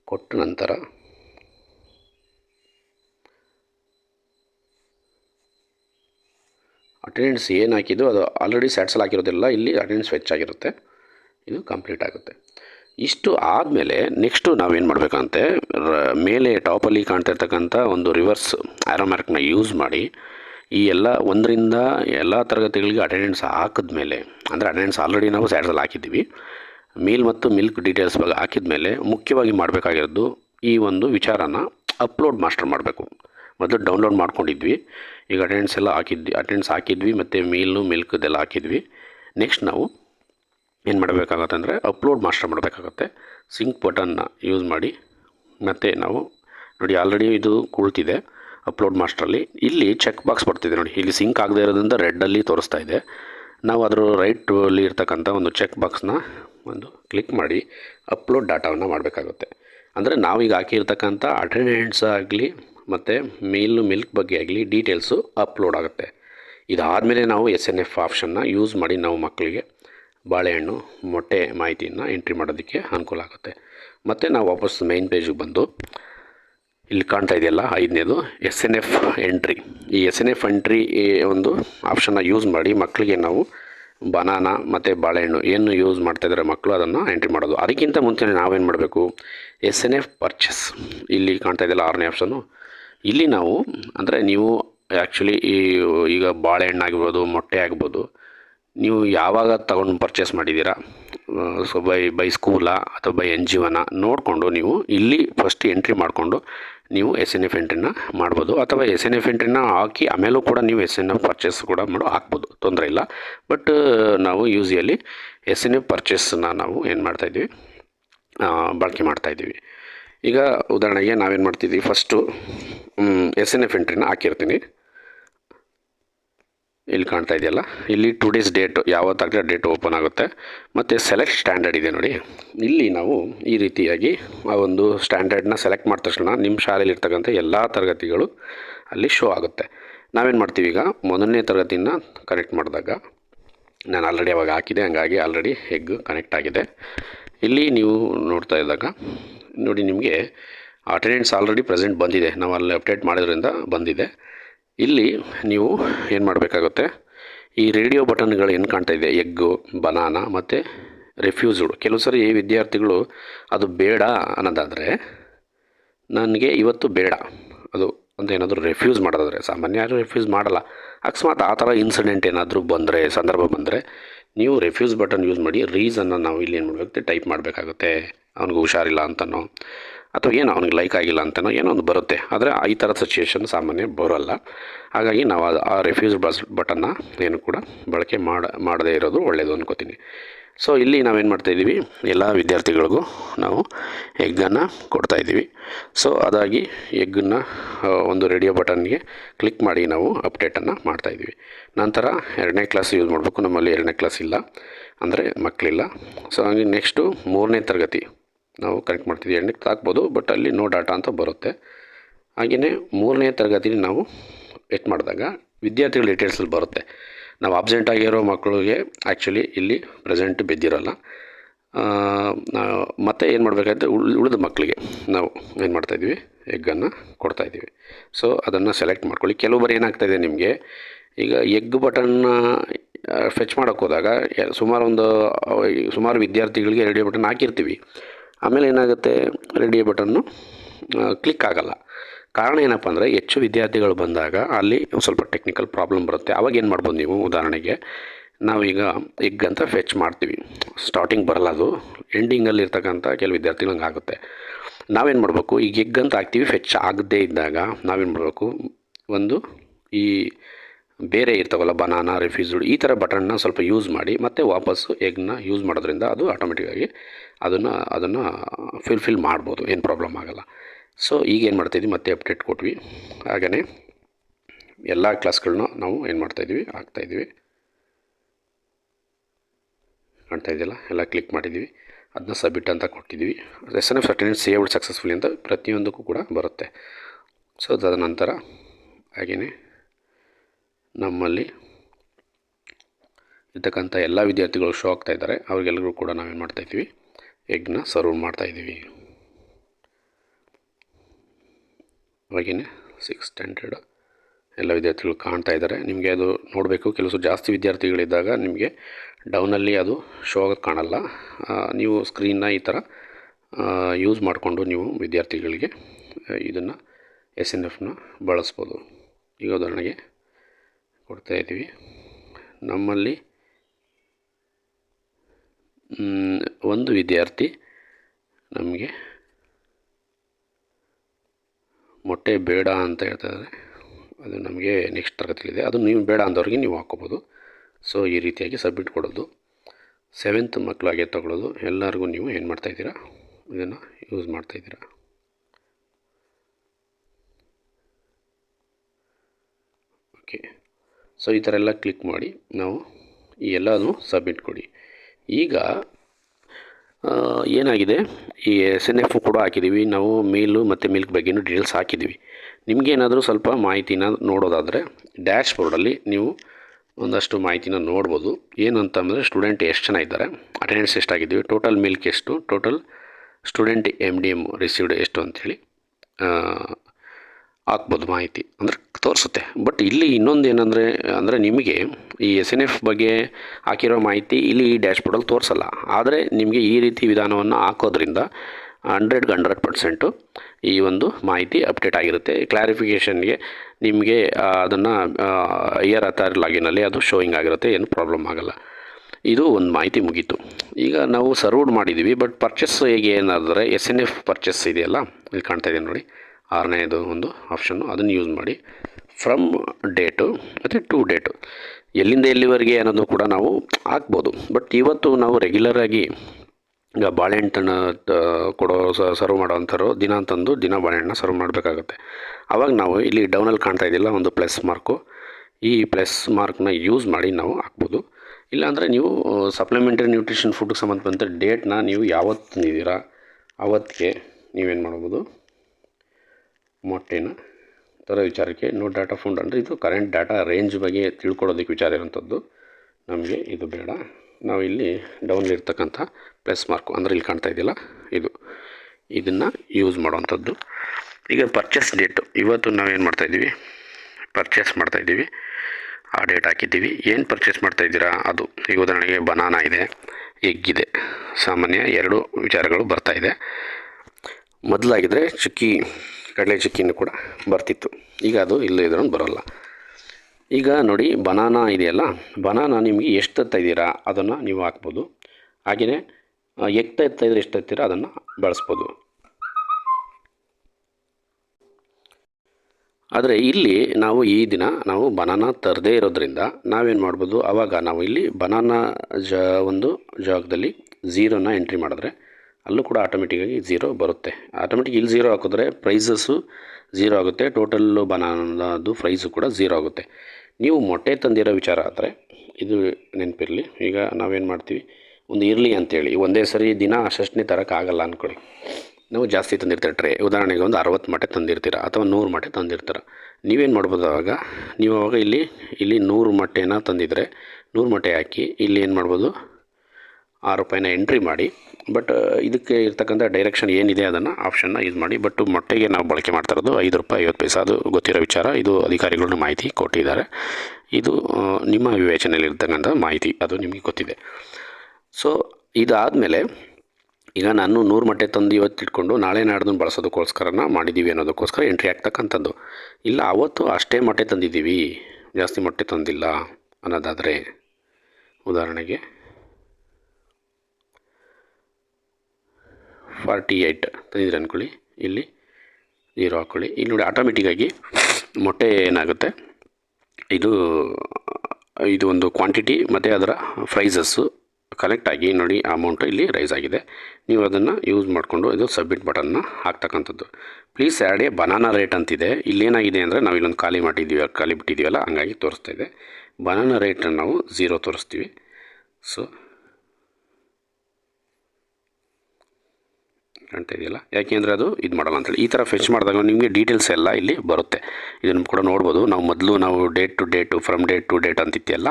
ಕೊಟ್ಟ ನಂತರ ಅಟೆಂಡೆನ್ಸ್ ಏನು ಹಾಕಿದ್ದು ಅದು ಆಲ್ರೆಡಿ ಸ್ಯಾಟ್ಸಲ್ಲಿ ಹಾಕಿರೋದಿಲ್ಲ, ಇಲ್ಲಿ ಅಟೆಂಡೆನ್ಸ್ ಹೆಚ್ಚಾಗಿರುತ್ತೆ ಇದು ಕಂಪ್ಲೀಟ್ ಆಗುತ್ತೆ. ಇಷ್ಟು ಆದಮೇಲೆ ನೆಕ್ಸ್ಟು ನಾವೇನು ಮಾಡಬೇಕಂತೆ ಮೇಲೆ ಟಾಪಲ್ಲಿ ಕಾಣ್ತಾ ಇರ್ತಕ್ಕಂಥ ಒಂದು ರಿವರ್ಸ್ ಆ್ಯರೋ ಯೂಸ್ ಮಾಡಿ, ಈ ಎಲ್ಲ ಒಂದರಿಂದ ಎಲ್ಲ ತರಗತಿಗಳಿಗೆ ಅಟೆಂಡೆನ್ಸ್ ಹಾಕಿದ್ಮೇಲೆ, ಅಂದರೆ ಅಟೆಂಡೆನ್ಸ್ ಆಲ್ರೆಡಿ ನಾವು ಸ್ಯಾಟ್ಸಲ್ಲಿ ಹಾಕಿದ್ದೀವಿ ಮೀಲ್ ಮತ್ತು ಮಿಲ್ಕ್ ಡೀಟೇಲ್ಸ್ ಬಗ್ಗೆ ಹಾಕಿದ ಮೇಲೆ ಮುಖ್ಯವಾಗಿ ಮಾಡಬೇಕಾಗಿರೋದು ಈ ಒಂದು ವಿಚಾರನ ಅಪ್ಲೋಡ್ ಮಾಸ್ಟರ್ ಮಾಡಬೇಕು. ಮೊದಲು ಡೌನ್ಲೋಡ್ ಮಾಡ್ಕೊಂಡಿದ್ವಿ. ಈಗ ಅಟೆಂಡೆನ್ಸ್ ಎಲ್ಲ ಹಾಕಿದ್ವಿ ಅಟೆಂಡೆನ್ಸ್ ಹಾಕಿದ್ವಿ, ಮತ್ತು ಮೀಲು ಮಿಲ್ಕ್ದೆಲ್ಲ ಹಾಕಿದ್ವಿ. ನೆಕ್ಸ್ಟ್ ನಾವು ಏನು ಮಾಡಬೇಕಾಗತ್ತೆ ಅಂದರೆ ಅಪ್ಲೋಡ್ ಮಾಸ್ಟರ್ ಮಾಡಬೇಕಾಗತ್ತೆ ಸಿಂಕ್ ಬಟನ್ನ ಯೂಸ್ ಮಾಡಿ, ಮತ್ತು ನಾವು ನೋಡಿ ಆಲ್ರೆಡಿ ಇದು ಕುಳಿತಿದೆ ಅಪ್ಲೋಡ್ ಮಾಸ್ಟ್ರಲ್ಲಿ ಇಲ್ಲಿ ಚೆಕ್ ಬಾಕ್ಸ್ ಬರ್ತಿದೆ ನೋಡಿ, ಇಲ್ಲಿ ಸಿಂಕ್ ಆಗದೆ ಇರೋದ್ರಿಂದ ರೆಡ್ಡಲ್ಲಿ ತೋರಿಸ್ತಾ ಇದೆ. ನಾವು ಅದರ ರೈಟ್ ಅಲ್ಲಿ ಇರ್ತಕ್ಕಂಥ ಒಂದು ಚೆಕ್ ಬಾಕ್ಸ್ನ ಒಂದು ಕ್ಲಿಕ್ ಮಾಡಿ ಅಪ್ಲೋಡ್ ಡಾಟಾವನ್ನು ಮಾಡಬೇಕಾಗುತ್ತೆ. ಅಂದರೆ ನಾವೀಗ ಹಾಕಿರ್ತಕ್ಕಂಥ ಅಟೆಂಡೆನ್ಸ್ ಆಗಲಿ ಮತ್ತು ಮೇಲ್ ಮಿಲ್ಕ್ ಬಗ್ಗೆ ಆಗಲಿ ಡೀಟೇಲ್ಸು ಅಪ್ಲೋಡ್ ಆಗುತ್ತೆ. ಇದಾದಮೇಲೆ ನಾವು ಎಸ್ ಎನ್ ಎಫ್ ಆಪ್ಷನ್ನ ಯೂಸ್ ಮಾಡಿ ನಾವು ಮಕ್ಕಳಿಗೆ ಬಾಳೆಹಣ್ಣು, ಮೊಟ್ಟೆ ಮಾಹಿತಿಯನ್ನು ಎಂಟ್ರಿ ಮಾಡೋದಕ್ಕೆ ಅನುಕೂಲ ಆಗುತ್ತೆ. ಮತ್ತು ನಾವು ವಾಪಸ್ ಮೈನ್ ಪೇಜಿಗೆ ಬಂದು ಇಲ್ಲಿ ಕಾಣ್ತಾ ಇದೆಯಲ್ಲ ಐದನೇದು ಎಸ್ ಎನ್ ಎಫ್ ಎಂಟ್ರಿ. ಈ ಎಸ್ ಎನ್ ಎಫ್ ಎಂಟ್ರಿ ಒಂದು ಆಪ್ಷನ್ನ ಯೂಸ್ ಮಾಡಿ ಮಕ್ಕಳಿಗೆ ನಾವು ಬನಾನ ಮತ್ತು ಬಾಳೆಹಣ್ಣು ಏನು ಯೂಸ್ ಮಾಡ್ತಾಯಿದ್ದಾರೆ ಮಕ್ಕಳು ಅದನ್ನು ಎಂಟ್ರಿ ಮಾಡೋದು. ಅದಕ್ಕಿಂತ ಮುಂಚೆ ನಾವೇನು ಮಾಡಬೇಕು? S N F purchase. ಇಲ್ಲಿ ಕಾಣ್ತಾ ಇದೆಯಲ್ಲ ಆರನೇ ಆಪ್ಷನ್ನು. ಇಲ್ಲಿ ನಾವು, ಅಂದರೆ ನೀವು ಆ್ಯಕ್ಚುಲಿ ಈ, ಈಗ ಬಾಳೆಹಣ್ಣು ಆಗಿರ್ಬೋದು, ಮೊಟ್ಟೆ ಆಗ್ಬೋದು ನೀವು ಯಾವಾಗ ತಗೊಂಡು ಪರ್ಚೇಸ್ ಮಾಡಿದ್ದೀರಾ ಸೊ ಬೈ ಬೈ ಸ್ಕೂಲಾ ಅಥವಾ ಬೈ ಎನ್ ಜಿ ಒನ ನೋಡಿಕೊಂಡು ನೀವು ಇಲ್ಲಿ ಫಸ್ಟ್ ಎಂಟ್ರಿ ಮಾಡಿಕೊಂಡು ನೀವು ಎಸ್ ಎನ್ ಎಫ್ ಎಂಟ್ರಿನ ಮಾಡ್ಬೋದು. ಅಥವಾ ಎಸ್ ಎನ್ ಎಫ್ ಎಂಟ್ರಿನ ಹಾಕಿ ಆಮೇಲೂ ಕೂಡ ನೀವು ಎಸ್ ಎನ್ ಎಫ್ ಪರ್ಚೇಸ್ ಕೂಡ ಮಾಡೋ, ಹಾಕ್ಬೋದು. ತೊಂದರೆ ಇಲ್ಲ. ಬಟ್ ನಾವು ಯೂಸಿಯಲಿ ಎಸ್ ಎನ್ ಎಫ್ ಪರ್ಚೇಸನ್ನ ನಾವು ಏನು ಮಾಡ್ತಾಯಿದ್ದೀವಿ ಬಳಕೆ ಮಾಡ್ತಾಯಿದ್ದೀವಿ ಈಗ ಉದಾಹರಣೆಗೆ ನಾವೇನು ಮಾಡ್ತಿದ್ವಿ ಫಸ್ಟು ಎಸ್ ಎನ್ ಎಫ್ ಎಂಟ್ರಿನ ಹಾಕಿರ್ತೀನಿ. ಇಲ್ಲಿ ಕಾಣ್ತಾ ಇದೆಯಲ್ಲ? ಇಲ್ಲಿ ಟು ಡೇಸ್ ಡೇಟ್ ಯಾವತ್ತಾಗಲೇ ಡೇಟ್ ಓಪನ್ ಆಗುತ್ತೆ. ಮತ್ತು ಸೆಲೆಕ್ಟ್ ಸ್ಟ್ಯಾಂಡರ್ಡ್ ಇದೆ ನೋಡಿ. ಇಲ್ಲಿ ನಾವು ಈ ರೀತಿಯಾಗಿ ಆ ಒಂದು ಸ್ಟ್ಯಾಂಡರ್ಡ್ನ ಸೆಲೆಕ್ಟ್ ಮಾಡಿದ ತಕ್ಷಣ ನಿಮ್ಮ ಶಾಲೆಯಲ್ಲಿ ಇರ್ತಕ್ಕಂಥ ಎಲ್ಲ ತರಗತಿಗಳು ಅಲ್ಲಿ ಶೋ ಆಗುತ್ತೆ. ನಾವೇನು ಮಾಡ್ತೀವಿ ಈಗ? ಮೊದಲನೇ ತರಗತಿನ ಕನೆಕ್ಟ್ ಮಾಡಿದಾಗ ನಾನು ಆಲ್ರೆಡಿ ಅವಾಗ ಹಾಕಿದೆ, ಹಂಗಾಗಿ ಆಲ್ರೆಡಿ ಹೆಗ್ ಕನೆಕ್ಟ್ ಆಗಿದೆ. ಇಲ್ಲಿ ನೀವು ನೋಡ್ತಾ ಇದ್ದಾಗ, ನೋಡಿ ನಿಮಗೆ ಅಟೆಂಡೆನ್ಸ್ ಆಲ್ರೆಡಿ ಪ್ರೆಸೆಂಟ್ ಬಂದಿದೆ. ನಾವು ಅಲ್ಲಿ ಅಪ್ಡೇಟ್ ಮಾಡೋದ್ರಿಂದ ಬಂದಿದೆ. ಇಲ್ಲಿ ನೀವು ಏನು ಮಾಡಬೇಕಾಗುತ್ತೆ? ಈ ರೇಡಿಯೋ ಬಟನ್ಗಳು ಏನು ಕಾಣ್ತಾ ಇದೆ? ಎಗ್ಗು ಬನಾನ ಮತ್ತು ರೆಫ್ಯೂಸ್ಡ್ ಕೆಲವು ಸರಿ ವಿದ್ಯಾರ್ಥಿಗಳು ಅದು ಬೇಡ ಅನ್ನೋದಾದರೆ ನನಗೆ ಇವತ್ತು ಬೇಡ. ಅದು ಅಂತ ಏನಾದರೂ ರೆಫ್ಯೂಸ್ ಮಾಡೋದಾದರೆ. ಸಾಮಾನ್ಯ ಯಾರು ರೆಫ್ಯೂಸ್ ಮಾಡಲ್ಲ. ಅಕಸ್ಮಾತ್ ಆ ಥರ ಇನ್ಸಿಡೆಂಟ್ ಏನಾದರೂ ಬಂದರೆ, ಸಂದರ್ಭ ಬಂದರೆ ನೀವು ರೆಫ್ಯೂಸ್ ಬಟನ್ ಯೂಸ್ ಮಾಡಿ ರೀಸನ್ನ ನಾವು ಇಲ್ಲಿ ಏನು ಮಾಡಬೇಕು? ಟೈಪ್ ಮಾಡಬೇಕಾಗುತ್ತೆ. ಅವ್ನಿಗೆ ಹುಷಾರಿಲ್ಲ ಅಂತನೋ. ಅಥವಾ ಏನೋ ಅವ್ನಿಗೆ ಲೈಕ್ ಆಗಿಲ್ಲ ಅಂತನೋ ಏನೋ ಒಂದು ಬರುತ್ತೆ. ಆದರೆ ಈ ಥರ ಸಿಚುಯೇಷನ್ ಸಾಮಾನ್ಯ ಬರೋಲ್ಲ. ಹಾಗಾಗಿ ನಾವು ಅದು ಆ ರೆಫ್ಯೂಸ್ ಬಸ್ ಬಟನ್ನ ಏನು ಕೂಡ ಬಳಕೆ ಮಾಡ ಮಾಡದೇ ಇರೋದು ಒಳ್ಳೆಯದು ಅಂದ್ಕೋತೀನಿ ಸೊ ಇಲ್ಲಿ ನಾವೇನು ಮಾಡ್ತಾಯಿದ್ದೀವಿ ಎಲ್ಲ ವಿದ್ಯಾರ್ಥಿಗಳಿಗೂ ನಾವು ಎಗ್ಗನ್ನು ಕೊಡ್ತಾಯಿದ್ದೀವಿ ಸೊ ಅದಾಗಿ ಎಗ್ಗನ್ನು ಒಂದು ರೇಡಿಯೋ ಬಟನ್ಗೆ ಕ್ಲಿಕ್ ಮಾಡಿ ನಾವು ಅಪ್ಡೇಟನ್ನು ಮಾಡ್ತಾಯಿದ್ದೀವಿ ನಂತರ ಎರಡನೇ ಕ್ಲಾಸ್ ಯೂಸ್ ಮಾಡಬೇಕು. ನಮ್ಮಲ್ಲಿ ಎರಡನೇ ಕ್ಲಾಸ್ ಇಲ್ಲ. ಅಂದರೆ ಮಕ್ಕಳಿಲ್ಲ ಸೊ ಹಾಗೆ ನೆಕ್ಸ್ಟು ಮೂರನೇ ತರಗತಿ. ನಾವು ಕನೆಕ್ಟ್ ಮಾಡ್ತೀವಿ ಎರಡನೇ ತಾಕ್ಬೋದು ಬಟ್ ಅಲ್ಲಿ ನೋ ಡಾಟಾ ಅಂತ ಬರುತ್ತೆ. ಹಾಗೆಯೇ ಮೂರನೇ ತರಗತಿಲಿ ನಾವು ಎಟ್ ಮಾಡಿದಾಗ ವಿದ್ಯಾರ್ಥಿಗಳ ಡೀಟೇಲ್ಸಲ್ಲಿ ಬರುತ್ತೆ. ನಾವು ಅಬ್ಸೆಂಟ್ ಆಗಿರೋ ಮಕ್ಕಳಿಗೆ ಆ್ಯಕ್ಚುಲಿ ಇಲ್ಲಿ ಪ್ರೆಸೆಂಟ್ ಬಿದ್ದಿರೋಲ್ಲ. ಮತ್ತೆ ಏನು ಮಾಡಬೇಕಾದ್ರೆ ಉಳ್, ಉಳಿದ ಮಕ್ಕಳಿಗೆ ನಾವು ಏನು ಮಾಡ್ತಾಯಿದ್ವಿ ಎಗ್ಗನ್ನು ಕೊಡ್ತಾಯಿದ್ದೀವಿ ಸೊ ಅದನ್ನು ಸೆಲೆಕ್ಟ್ ಮಾಡ್ಕೊಳ್ಳಿ. ಕೆಲವು ಬಾರಿ ಏನಾಗ್ತಾಯಿದೆ ನಿಮಗೆ? ಈಗ ಎಗ್ ಬಟನ್ನ ಫೆಚ್ ಮಾಡೋಕ್ಕೆ ಹೋದಾಗ ಸುಮಾರು ಒಂದು ಸುಮಾರು ವಿದ್ಯಾರ್ಥಿಗಳಿಗೆ ರೇಡಿಯೋ ಬಟನ್ ಹಾಕಿರ್ತೀವಿ. ಆಮೇಲೆ ಏನಾಗುತ್ತೆ? ರೆಡಿ ಬಟನ್ನು ಕ್ಲಿಕ್ ಆಗಲ್ಲ. ಕಾರಣ ಏನಪ್ಪ ಅಂದರೆ ಹೆಚ್ಚು ವಿದ್ಯಾರ್ಥಿಗಳು ಬಂದಾಗ ಅಲ್ಲಿ ಸ್ವಲ್ಪ ಟೆಕ್ನಿಕಲ್ ಪ್ರಾಬ್ಲಮ್ ಬರುತ್ತೆ. ಅವಾಗ ಏನು ಮಾಡ್ಬೋದು ನೀವು? ಉದಾಹರಣೆಗೆ ನಾವೀಗ ಎಗ್ ಅಂತ ಫೆಚ್ ಮಾಡ್ತೀವಿ. ಸ್ಟಾರ್ಟಿಂಗ್ ಬರಲ್ಲ ಅದು. ಎಂಡಿಂಗಲ್ಲಿ ಇರ್ತಕ್ಕಂಥ ಕೆಲವು ವಿದ್ಯಾರ್ಥಿಗಳಿಗೆ ಆಗುತ್ತೆ. ನಾವೇನು ಮಾಡಬೇಕು? ಈಗ ಎಗ್ ಅಂತ ಹಾಕ್ತೀವಿ ಫೆಚ್ ಆಗದೇ ಇದ್ದಾಗ ನಾವೇನು ಮಾಡಬೇಕು? ಒಂದು ಈ ಬೇರೆ ಇರ್ತಾವಲ್ಲ ಬನಾನಾ ರಿಫ್ಯೂಸ್ಡ್ ಈ ಥರ ಬಟನ್ನ ಸ್ವಲ್ಪ ಯೂಸ್ ಮಾಡಿ, ಮತ್ತೆ ವಾಪಸ್ಸು ಎಗ್ನ ಯೂಸ್ ಮಾಡೋದ್ರಿಂದ ಅದು ಆಟೋಮೆಟಿಕ್ಕಾಗಿ ಅದನ್ನು ಅದನ್ನು ಫಿಲ್ ಮಾಡ್ಬೋದು, ಏನು ಪ್ರಾಬ್ಲಮ್ ಆಗೋಲ್ಲ. ಸೊ ಈಗ ಏನು ಮಾಡ್ತಾಯಿದ್ವಿ ಮತ್ತೆ ಅಪ್ಡೇಟ್ ಕೊಟ್ವಿ. ಹಾಗೆಯೇ ಎಲ್ಲ ಕ್ಲಾಸ್ಗಳನ್ನ ನಾವು ಏನು ಮಾಡ್ತಾಯಿದ್ವಿ ಹಾಕ್ತಾಯಿದ್ವಿ ಕಾಣ್ತಾ ಇದೆಯಲ್ಲ, ಎಲ್ಲ ಕ್ಲಿಕ್ ಮಾಡಿದ್ವಿ ಅದನ್ನ ಸಬ್ಮಿಟ್ ಅಂತ ಕೊಟ್ಟಿದ್ವಿ S N F certificate saved successfully ಅಂತ ಪ್ರತಿಯೊಂದಕ್ಕೂ ಕೂಡ ಬರುತ್ತೆ. ಸೊ ತದನಂತರ ಹಾಗೆಯೇ ನಮ್ಮಲ್ಲಿ ಇರ್ತಕ್ಕಂಥ ಎಲ್ಲ ವಿದ್ಯಾರ್ಥಿಗಳು ಶೋ ಆಗ್ತಾ ಇದ್ದಾರೆ. ಕೂಡ ನಾವೇನು ಮಾಡ್ತಾಯಿದ್ದೀವಿ ಎಗ್ನ ಸರ್ವ್ ಮಾಡ್ತಾಯಿದ್ದೀವಿ ಹಾಗೆಯೇ ಸಿಕ್ಸ್ ಸ್ಟ್ಯಾಂಡರ್ಡ್ ಎಲ್ಲ ವಿದ್ಯಾರ್ಥಿಗಳು ಕಾಣ್ತಾ ಇದ್ದಾರೆ. ನಿಮಗೆ ಅದು ನೋಡಬೇಕು. ಕೆಲವು ಜಾಸ್ತಿ ವಿದ್ಯಾರ್ಥಿಗಳಿದ್ದಾಗ ನಿಮಗೆ ಡೌನಲ್ಲಿ ಅದು ಶೋ ಆಗೋದು ಕಾಣಲ್ಲ. ನೀವು ಸ್ಕ್ರೀನ್ನ ಈ ಥರ ಯೂಸ್ ಮಾಡಿಕೊಂಡು ನೀವು ವಿದ್ಯಾರ್ಥಿಗಳಿಗೆ ಇದನ್ನು ಎಸ್ ಎನ್ ಎಫ್ನ ಬಳಸ್ಬೋದು. ಈಗ ಉದಾಹರಣೆಗೆ ಕೊಡ್ತಾ ಇದ್ದೀವಿ. ನಮ್ಮಲ್ಲಿ ಒಂದು ವಿದ್ಯಾರ್ಥಿ ನಮಗೆ ಮೊಟ್ಟೆ ಬೇಡ ಅಂತ ಹೇಳ್ತಾರೆ ಅದು ನಮಗೆ ನೆಕ್ಸ್ಟ್ ತರಗತಿಲಿದೆ ಅದು ನೀವು ಬೇಡ ಅಂದವ್ರಿಗೆ ನೀವು ಹಾಕ್ಕೋಬೋದು. ಸೊ ಈ ರೀತಿಯಾಗಿ ಸಬ್ಮಿಟ್ ಕೊಡೋದು. ಸೆವೆಂತ್ ಮಕ್ಕಳಾಗೆ ತಗೊಳ್ಳೋದು. ಎಲ್ಲರಿಗೂ ನೀವು ಏನು ಮಾಡ್ತಾಯಿದ್ದೀರಾ ಇದನ್ನು ಯೂಸ್ ಮಾಡ್ತಾಯಿದ್ದೀರಾ ಸೊ, ಈ ಥರ ಎಲ್ಲ ಕ್ಲಿಕ್ ಮಾಡಿ ನಾವು ಈ ಎಲ್ಲನೂ ಸಬ್ಮಿಟ್ ಕೊಡಿ. ಈಗ ಏನಾಗಿದೆ? ಈ ಎಸ್ ಎನ್ ಎಫ್ ಕೂಡ ಹಾಕಿದ್ದೀವಿ ನಾವು ಮೇಲು ಮತ್ತು ಮಿಲ್ಕ್ ಬಗ್ಗೆನೂ ಡೀಟೇಲ್ಸ್ ಹಾಕಿದ್ದೀವಿ ನಿಮಗೇನಾದರೂ ಸ್ವಲ್ಪ ಮಾಹಿತಿನ ನೋಡೋದಾದರೆ ಡ್ಯಾಶ್ ಬೋರ್ಡಲ್ಲಿ ನೀವು ಒಂದಷ್ಟು ಮಾಹಿತಿನ ನೋಡ್ಬೋದು. ಏನಂತಂದರೆ ಸ್ಟೂಡೆಂಟ್ ಎಷ್ಟು ಜನ ಇದ್ದಾರೆ? ಅಟೆಂಡೆನ್ಸ್ ಎಷ್ಟಾಗಿದ್ದೀವಿ ಟೋಟಲ್ ಮಿಲ್ಕ್ ಎಷ್ಟು? Total student M D M received ಎಷ್ಟು ಅಂಥೇಳಿ ಹಾಕ್ಬೋದು ಮಾಹಿತಿ ಅಂದರೆ ತೋರಿಸುತ್ತೆ. ಬಟ್ ಇಲ್ಲಿ ಇನ್ನೊಂದು ಏನಂದರೆ, ಅಂದರೆ ನಿಮಗೆ ಈ ಎಸ್ ಎನ್ ಎಫ್ ಬಗ್ಗೆ ಹಾಕಿರೋ ಮಾಹಿತಿ ಇಲ್ಲಿ ಈ ಡ್ಯಾಶ್ ಬೋರ್ಡಲ್ಲಿ ತೋರಿಸಲ್ಲ. ಆದರೆ ನಿಮಗೆ ಈ ರೀತಿ ವಿಧಾನವನ್ನು ಹಾಕೋದ್ರಿಂದ ಹಂಡ್ರೆಡ್ಗೆ ಹಂಡ್ರೆಡ್ ಪರ್ಸೆಂಟು ಈ ಒಂದು ಮಾಹಿತಿ ಅಪ್ಡೇಟ್ ಆಗಿರುತ್ತೆ. ಕ್ಲಾರಿಫಿಕೇಷನ್ಗೆ ನಿಮಗೆ ಅದನ್ನು ಇಯರ್ ಅಥಾರ್ ಲಾಗಿನಲ್ಲಿ ಅದು ಶೋಯಿಂಗ್ ಆಗಿರುತ್ತೆ, ಏನು ಪ್ರಾಬ್ಲಮ್ ಆಗಲ್ಲ. ಇದು ಒಂದು ಮಾಹಿತಿ ಮುಗೀತು. ಈಗ ನಾವು ಸರ್ವ್ಡ್ ಮಾಡಿದ್ದೀವಿ ಬಟ್ ಪರ್ಚೇಸ್ ಹೇಗೆ ಏನಾದರೆ ಎಸ್ ಎನ್ ಎಫ್ ಪರ್ಚೇಸ್ ಇದೆಯಲ್ಲ, ಇಲ್ಲಿ ಕಾಣ್ತಾ ಇದೆ ನೋಡಿ. ಆರನೇದು ಒಂದು ಆಪ್ಷನ್ನು ಅದನ್ನು ಯೂಸ್ ಮಾಡಿ. ಫ್ರಮ್ ಡೇಟು ಮತ್ತು ಟು ಡೇಟು ಎಲ್ಲಿಂದ ಎಲ್ಲಿವರೆಗೆ ಅನ್ನೋದು ಕೂಡ ನಾವು ಹಾಕ್ಬೋದು. ಬಟ್ ಇವತ್ತು ನಾವು ರೆಗ್ಯುಲರಾಗಿ ಈಗ ಬಾಳೆಹಣ್ಣು ಕೊಡೋ ಸರ್ವ್ ಮಾಡೋವಂಥವ್ರು ದಿನ ತಂದು ದಿನ ಬಾಳೆಹಣ್ಣನ್ನ ಸರ್ವ್ ಮಾಡಬೇಕಾಗುತ್ತೆ. ಆವಾಗ ನಾವು ಇಲ್ಲಿ ಡೌನಲ್ಲಿ ಕಾಣ್ತಾ ಇದ್ದಿಲ್ಲ, ಒಂದು ಪ್ಲಸ್ ಮಾರ್ಕು ಈ ಪ್ಲಸ್ ಮಾರ್ಕ್ನ ಯೂಸ್ ಮಾಡಿ ನಾವು ಹಾಕ್ಬೋದು. ಇಲ್ಲಾಂದರೆ ನೀವು ಸಪ್ಲಿಮೆಂಟರಿ ನ್ಯೂಟ್ರಿಷನ್ ಫುಡ್ಗೆ ಸಂಬಂಧಪಟ್ಟಂಥ ಡೇಟ್ನ ನೀವು ಯಾವತ್ತು ತಂದಿದ್ದೀರಾ ಆವತ್ತಿಗೆ ನೀವೇನು ಮಾಡ್ಬೋದು? ಮೊಟ್ಟೆನ ಥರ ವಿಚಾರಕ್ಕೆ ನೋ ಡಾಟಾ ಫೌಂಡ್ ಅಂದರೆ ಇದು ಕರೆಂಟ್ ಡಾಟಾ ರೇಂಜ್ ಬಗ್ಗೆ ತಿಳ್ಕೊಳ್ಳೋದಕ್ಕೆ ವಿಚಾರ ಇರೋಂಥದ್ದು ನಮಗೆ ಇದು ಬೇಡ. ನಾವು ಇಲ್ಲಿ ಡೌನ್ಲಿರ್ತಕ್ಕಂಥ ಪ್ಲಸ್ ಮಾರ್ಕು ಅಂದರೆ ಇಲ್ಲಿ ಕಾಣ್ತಾ ಇದೆಯಲ್ಲ, ಇದು. ಇದನ್ನು ಯೂಸ್ ಮಾಡುವಂಥದ್ದು. ಈಗ ಪರ್ಚೇಸ್ ಡೇಟು ಇವತ್ತು ನಾವೇನು ಮಾಡ್ತಾಯಿದ್ದೀವಿ ಪರ್ಚೇಸ್ ಮಾಡ್ತಾಯಿದ್ದೀವಿ ಆ ಡೇಟ್ ಹಾಕಿದ್ದೀವಿ. ಏನು ಪರ್ಚೇಸ್ ಮಾಡ್ತಾಯಿದ್ದೀರಾ ಅದು. ಈಗ ಉದಾಹರಣೆಗೆ ಬನಾನಾ ಇದೆ ಎಗ್ ಇದೆ. ಸಾಮಾನ್ಯ ಎರಡು ವಿಚಾರಗಳು ಬರ್ತಾಯಿದೆ ಮೊದಲಾಗಿದ್ದರೆ ಚಿಕ್ಕಿ ಕಡಲೆ ಚಿಕ್ಕಿನೂ ಕೂಡ ಬರ್ತಿತ್ತು. ಈಗ ಅದು ಇಲ್ಲ ಇದ್ರೂ ಬರೋಲ್ಲ. ಈಗ ನೋಡಿ, ಬನಾನಾ ಇದೆಯಲ್ಲ, ಬನಾನಾ ನಿಮಗೆ ಎಷ್ಟು ತತ್ತಿದ್ದೀರಾ ಅದನ್ನು ನೀವು ಹಾಕ್ಬೋದು. ಹಾಗೆಯೇ ಎತ್ತ ಎತ್ತ ಇದ್ರೆ ಎಷ್ಟು ಎತ್ತೀರಾ ಅದನ್ನು ಬಳಸ್ಬೋದು. ಆದರೆ ಇಲ್ಲಿ ನಾವು ಈ ದಿನ ನಾವು ಬನಾನಾ ತರದೇ ಇರೋದ್ರಿಂದ ನಾವೇನು ಮಾಡ್ಬೋದು? ಆವಾಗ ನಾವು ಇಲ್ಲಿ ಬನಾನಾ ಜ, ಒಂದು ಜಾಗದಲ್ಲಿ ಝೀರೋನ ಎಂಟ್ರಿ ಮಾಡಿದ್ರೆ ಅಲ್ಲೂ ಕೂಡ ಆಟೋಮೆಟಿಕ್ಕಾಗಿ ಝೀರೋ ಬರುತ್ತೆ. ಆಟೋಮೆಟಿಕ್ ಇಲ್ಲಿ ಝೀರೋ ಹಾಕಿದ್ರೆ ಪ್ರೈಸಸ್ಸು ಝೀರೋ ಆಗುತ್ತೆ. ಟೋಟಲ್ಲು ಬನಾನದು ಪ್ರೈಸು ಕೂಡ ಝೀರೋ ಆಗುತ್ತೆ. ನೀವು ಮೊಟ್ಟೆ ತಂದಿರೋ ವಿಚಾರ ಆದರೆ ಇದು ನೆನಪಿರಲಿ. ಈಗ ನಾವೇನು ಮಾಡ್ತೀವಿ? ಒಂದು ಇರಲಿ ಅಂತೇಳಿ. ಒಂದೇ ಸರಿ ದಿನ ಅಷ್ಟನೇ ತರೋಕ್ಕಾಗಲ್ಲ ಅಂದ್ಕೊಳ್ಳಿ ನಾವು ಜಾಸ್ತಿ ತಂದಿರ್ತೀರ ಟ್ರೇ, ಉದಾಹರಣೆಗೆ ಒಂದು ಅರವತ್ತು ಮೊಟ್ಟೆ ತಂದಿರ್ತೀರ ಅಥವಾ ನೂರು ಮೊಟ್ಟೆ ತಂದಿರ್ತೀರ. ನೀವೇನು ಮಾಡ್ಬೋದು ಆವಾಗ? ನೀವು ಆವಾಗ ಇಲ್ಲಿ ಇಲ್ಲಿ ನೂರು ಮೊಟ್ಟೆನ ತಂದಿದ್ರೆ ನೂರು ಮೊಟ್ಟೆ ಹಾಕಿ ಇಲ್ಲಿ ಏನು ಮಾಡ್ಬೋದು? ಆರು ರೂಪಾಯಿನ ಎಂಟ್ರಿ ಮಾಡಿ ಬಟ್ ಇದಕ್ಕೆ ಇರ್ತಕ್ಕಂಥ ಡೈರೆಕ್ಷನ್ ಏನಿದೆ ಅದನ್ನು ಆಪ್ಷನ್ನ ಯೂಸ್ ಮಾಡಿ ಬಟ್ ಮೊಟ್ಟೆಗೆ ನಾವು ಬಳಕೆ ಮಾಡ್ತಾ ಇರೋದು ಐದು ರೂಪಾಯಿ ಐವತ್ತು ಪೈಸೆ. ಅದು ಗೊತ್ತಿರೋ ವಿಚಾರ. ಇದು ಅಧಿಕಾರಿಗಳನ್ನ ಮಾಹಿತಿ ಕೊಟ್ಟಿದ್ದಾರೆ. ಇದು ನಿಮ್ಮ ವಿವೇಚನೆಯಲ್ಲಿ ಇರ್ತಕ್ಕಂಥ ಮಾಹಿತಿ. ಅದು ನಿಮಗೆ ಗೊತ್ತಿದೆ. ಸೊ ಇದಾದಮೇಲೆ ಈಗ ನಾನು ನೂರು ಮೊಟ್ಟೆ ತಂದು ಇವತ್ತು ಇಟ್ಕೊಂಡು ನಾಳೆ ನಾಡ್ದನ್ನು ಬಳಸೋದಕ್ಕೋಸ್ಕರನ ಮಾಡಿದ್ದೀವಿ ಅನ್ನೋದಕ್ಕೋಸ್ಕರ ಎಂಟ್ರಿ ಆಗ್ತಕ್ಕಂಥದ್ದು ಇಲ್ಲ, ಅವತ್ತು ಅಷ್ಟೇ ಮೊಟ್ಟೆ ತಂದಿದ್ದೀವಿ. ಜಾಸ್ತಿ ಮೊಟ್ಟೆ ತಂದಿಲ್ಲ ಅನ್ನೋದಾದರೆ, ಉದಾಹರಣೆಗೆ ಫಾರ್ಟಿ ಏಯ್ಟ್ ತಂದಿದ್ರೆ ಅಂದ್ಕೊಳ್ಳಿ ಇಲ್ಲಿ ಜೀರೋ ಹಾಕ್ಕೊಳ್ಳಿ ಇಲ್ಲಿ ನೋಡಿ ಆಟೋಮೆಟಿಕ್ಕಾಗಿ ಮೊಟ್ಟೆ ಏನಾಗುತ್ತೆ? ಇದು ಇದು ಒಂದು ಕ್ವಾಂಟಿಟಿ ಮತ್ತು ಅದರ ಪ್ರೈಸಸ್ಸು ಕಲೆಕ್ಟ್ ಆಗಿ ನೋಡಿ ಅಮೌಂಟು ಇಲ್ಲಿ ರೈಸ್ ಆಗಿದೆ. ನೀವು ಅದನ್ನು ಯೂಸ್ ಮಾಡಿಕೊಂಡು ಇದು ಸಬ್ಮಿಟ್ ಬಟನ್ನ ಹಾಕ್ತಕ್ಕಂಥದ್ದು. Please add a banana rate ಅಂತಿದೆ. ಇಲ್ಲೇನಾಗಿದೆ ಅಂದರೆ ನಾವು ಇಲ್ಲೊಂದು ಖಾಲಿ ಮಾಡಿದ್ದೀವಿ ಖಾಲಿ ಬಿಟ್ಟಿದ್ದೀವಲ್ಲ ಹಂಗಾಗಿ ತೋರಿಸ್ತಾ ಇದೆ. ಬನಾನಾ ರೇಟನ್ನು ನಾವು ಝೀರೋ ತೋರಿಸ್ತೀವಿ. ಸೊ ಕಾಣ್ತಾ ಇದೆಯಲ್ಲ? ಯಾಕೆಂದರೆ ಅದು ಇದು ಮಾಡಲ್ಲ ಅಂತೇಳಿ. ಈ ಥರ ಫೆಚ್ ಮಾಡಿದಾಗ ನಿಮಗೆ ಡೀಟೇಲ್ಸ್ ಎಲ್ಲ ಇಲ್ಲಿ ಬರುತ್ತೆ. ಇದನ್ನು ಕೂಡ ನೋಡ್ಬೋದು. ನಾವು ಮೊದಲು ನಾವು date to date from date to date ಅಂತಿತ್ತಲ್ಲ,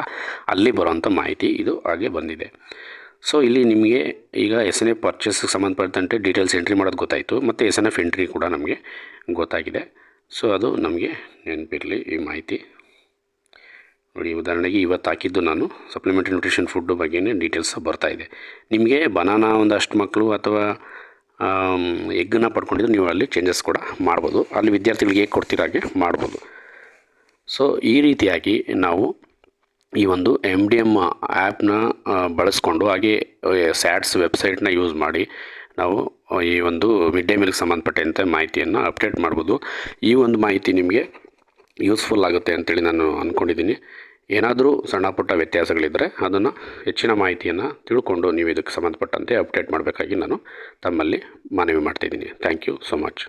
ಅಲ್ಲಿ ಬರೋವಂಥ ಮಾಹಿತಿ ಇದು ಹಾಗೆ ಬಂದಿದೆ. ಸೊ ಇಲ್ಲಿ ನಿಮಗೆ ಈಗ ಎಸ್ ಎನ್ ಎಫ್ ಪರ್ಚೇಸ್ಗೆ ಸಂಬಂಧಪಟ್ಟಂತೆ ಡೀಟೇಲ್ಸ್ ಎಂಟ್ರಿ ಮಾಡೋದು ಗೊತ್ತಾಯಿತು. ಮತ್ತು ಎಸ್ ಎನ್ ಎಫ್ ಎಂಟ್ರಿ ಕೂಡ ನಮಗೆ ಗೊತ್ತಾಗಿದೆ. ಸೊ ಅದು ನಮಗೆ ನೆನಪಿರಲಿ ಈ ಮಾಹಿತಿ. ನೋಡಿ, ಉದಾಹರಣೆಗೆ ಇವತ್ತು ಹಾಕಿದ್ದು ನಾನು ಸಪ್ಲಿಮೆಂಟ್ರಿ ನ್ಯೂಟ್ರಿಷನ್ ಫುಡ್ಡು ಬಗ್ಗೆನೇ ಡೀಟೇಲ್ಸ್ ಬರ್ತಾಯಿದೆ ನಿಮಗೆ ಬನಾನಾ ಒಂದಷ್ಟು ಮಕ್ಕಳು ಅಥವಾ ಎಗ್ಗನ್ನ ಪಡ್ಕೊಂಡಿದ್ರೆ ನೀವು ಅಲ್ಲಿ ಚೇಂಜಸ್ ಕೂಡ ಮಾಡ್ಬೋದು. ಅಲ್ಲಿ ವಿದ್ಯಾರ್ಥಿಗಳಿಗೆ ಹೇಗೆ ಕೊಡ್ತೀರ ಹಾಗೆ ಮಾಡ್ಬೋದು. ಸೊ ಈ ರೀತಿಯಾಗಿ ನಾವು ಈ ಒಂದು ಎಂ ಡಿ ಎಂ ಆ್ಯಪ್ನ ಬಳಸ್ಕೊಂಡು ಹಾಗೆ ಸ್ಯಾಟ್ಸ್ ವೆಬ್ಸೈಟ್ನ ಯೂಸ್ ಮಾಡಿ ನಾವು ಈ ಒಂದು ಮಿಡ್ ಡೇ ಮೀಲ್ಗೆ ಸಂಬಂಧಪಟ್ಟಂತೆ ಮಾಹಿತಿಯನ್ನು ಅಪ್ಡೇಟ್ ಮಾಡ್ಬೋದು. ಈ ಒಂದು ಮಾಹಿತಿ ನಿಮಗೆ ಯೂಸ್ಫುಲ್ ಆಗುತ್ತೆ ಅಂತೇಳಿ ನಾನು ಅಂದ್ಕೊಂಡಿದ್ದೀನಿ ಏನಾದರೂ ಸಣ್ಣ ಪುಟ್ಟ ವ್ಯತ್ಯಾಸಗಳಿದ್ದರೆ ಅದನ್ನು ಹೆಚ್ಚಿನ ಮಾಹಿತಿಯನ್ನು ತಿಳ್ಕೊಂಡು ನೀವು ಇದಕ್ಕೆ ಸಂಬಂಧಪಟ್ಟಂತೆ ಅಪ್ಡೇಟ್ ಮಾಡಬೇಕಾಗಿ ನಾನು ತಮ್ಮಲ್ಲಿ ಮನವಿ ಮಾಡ್ತಿದ್ದೀನಿ. Thank you so much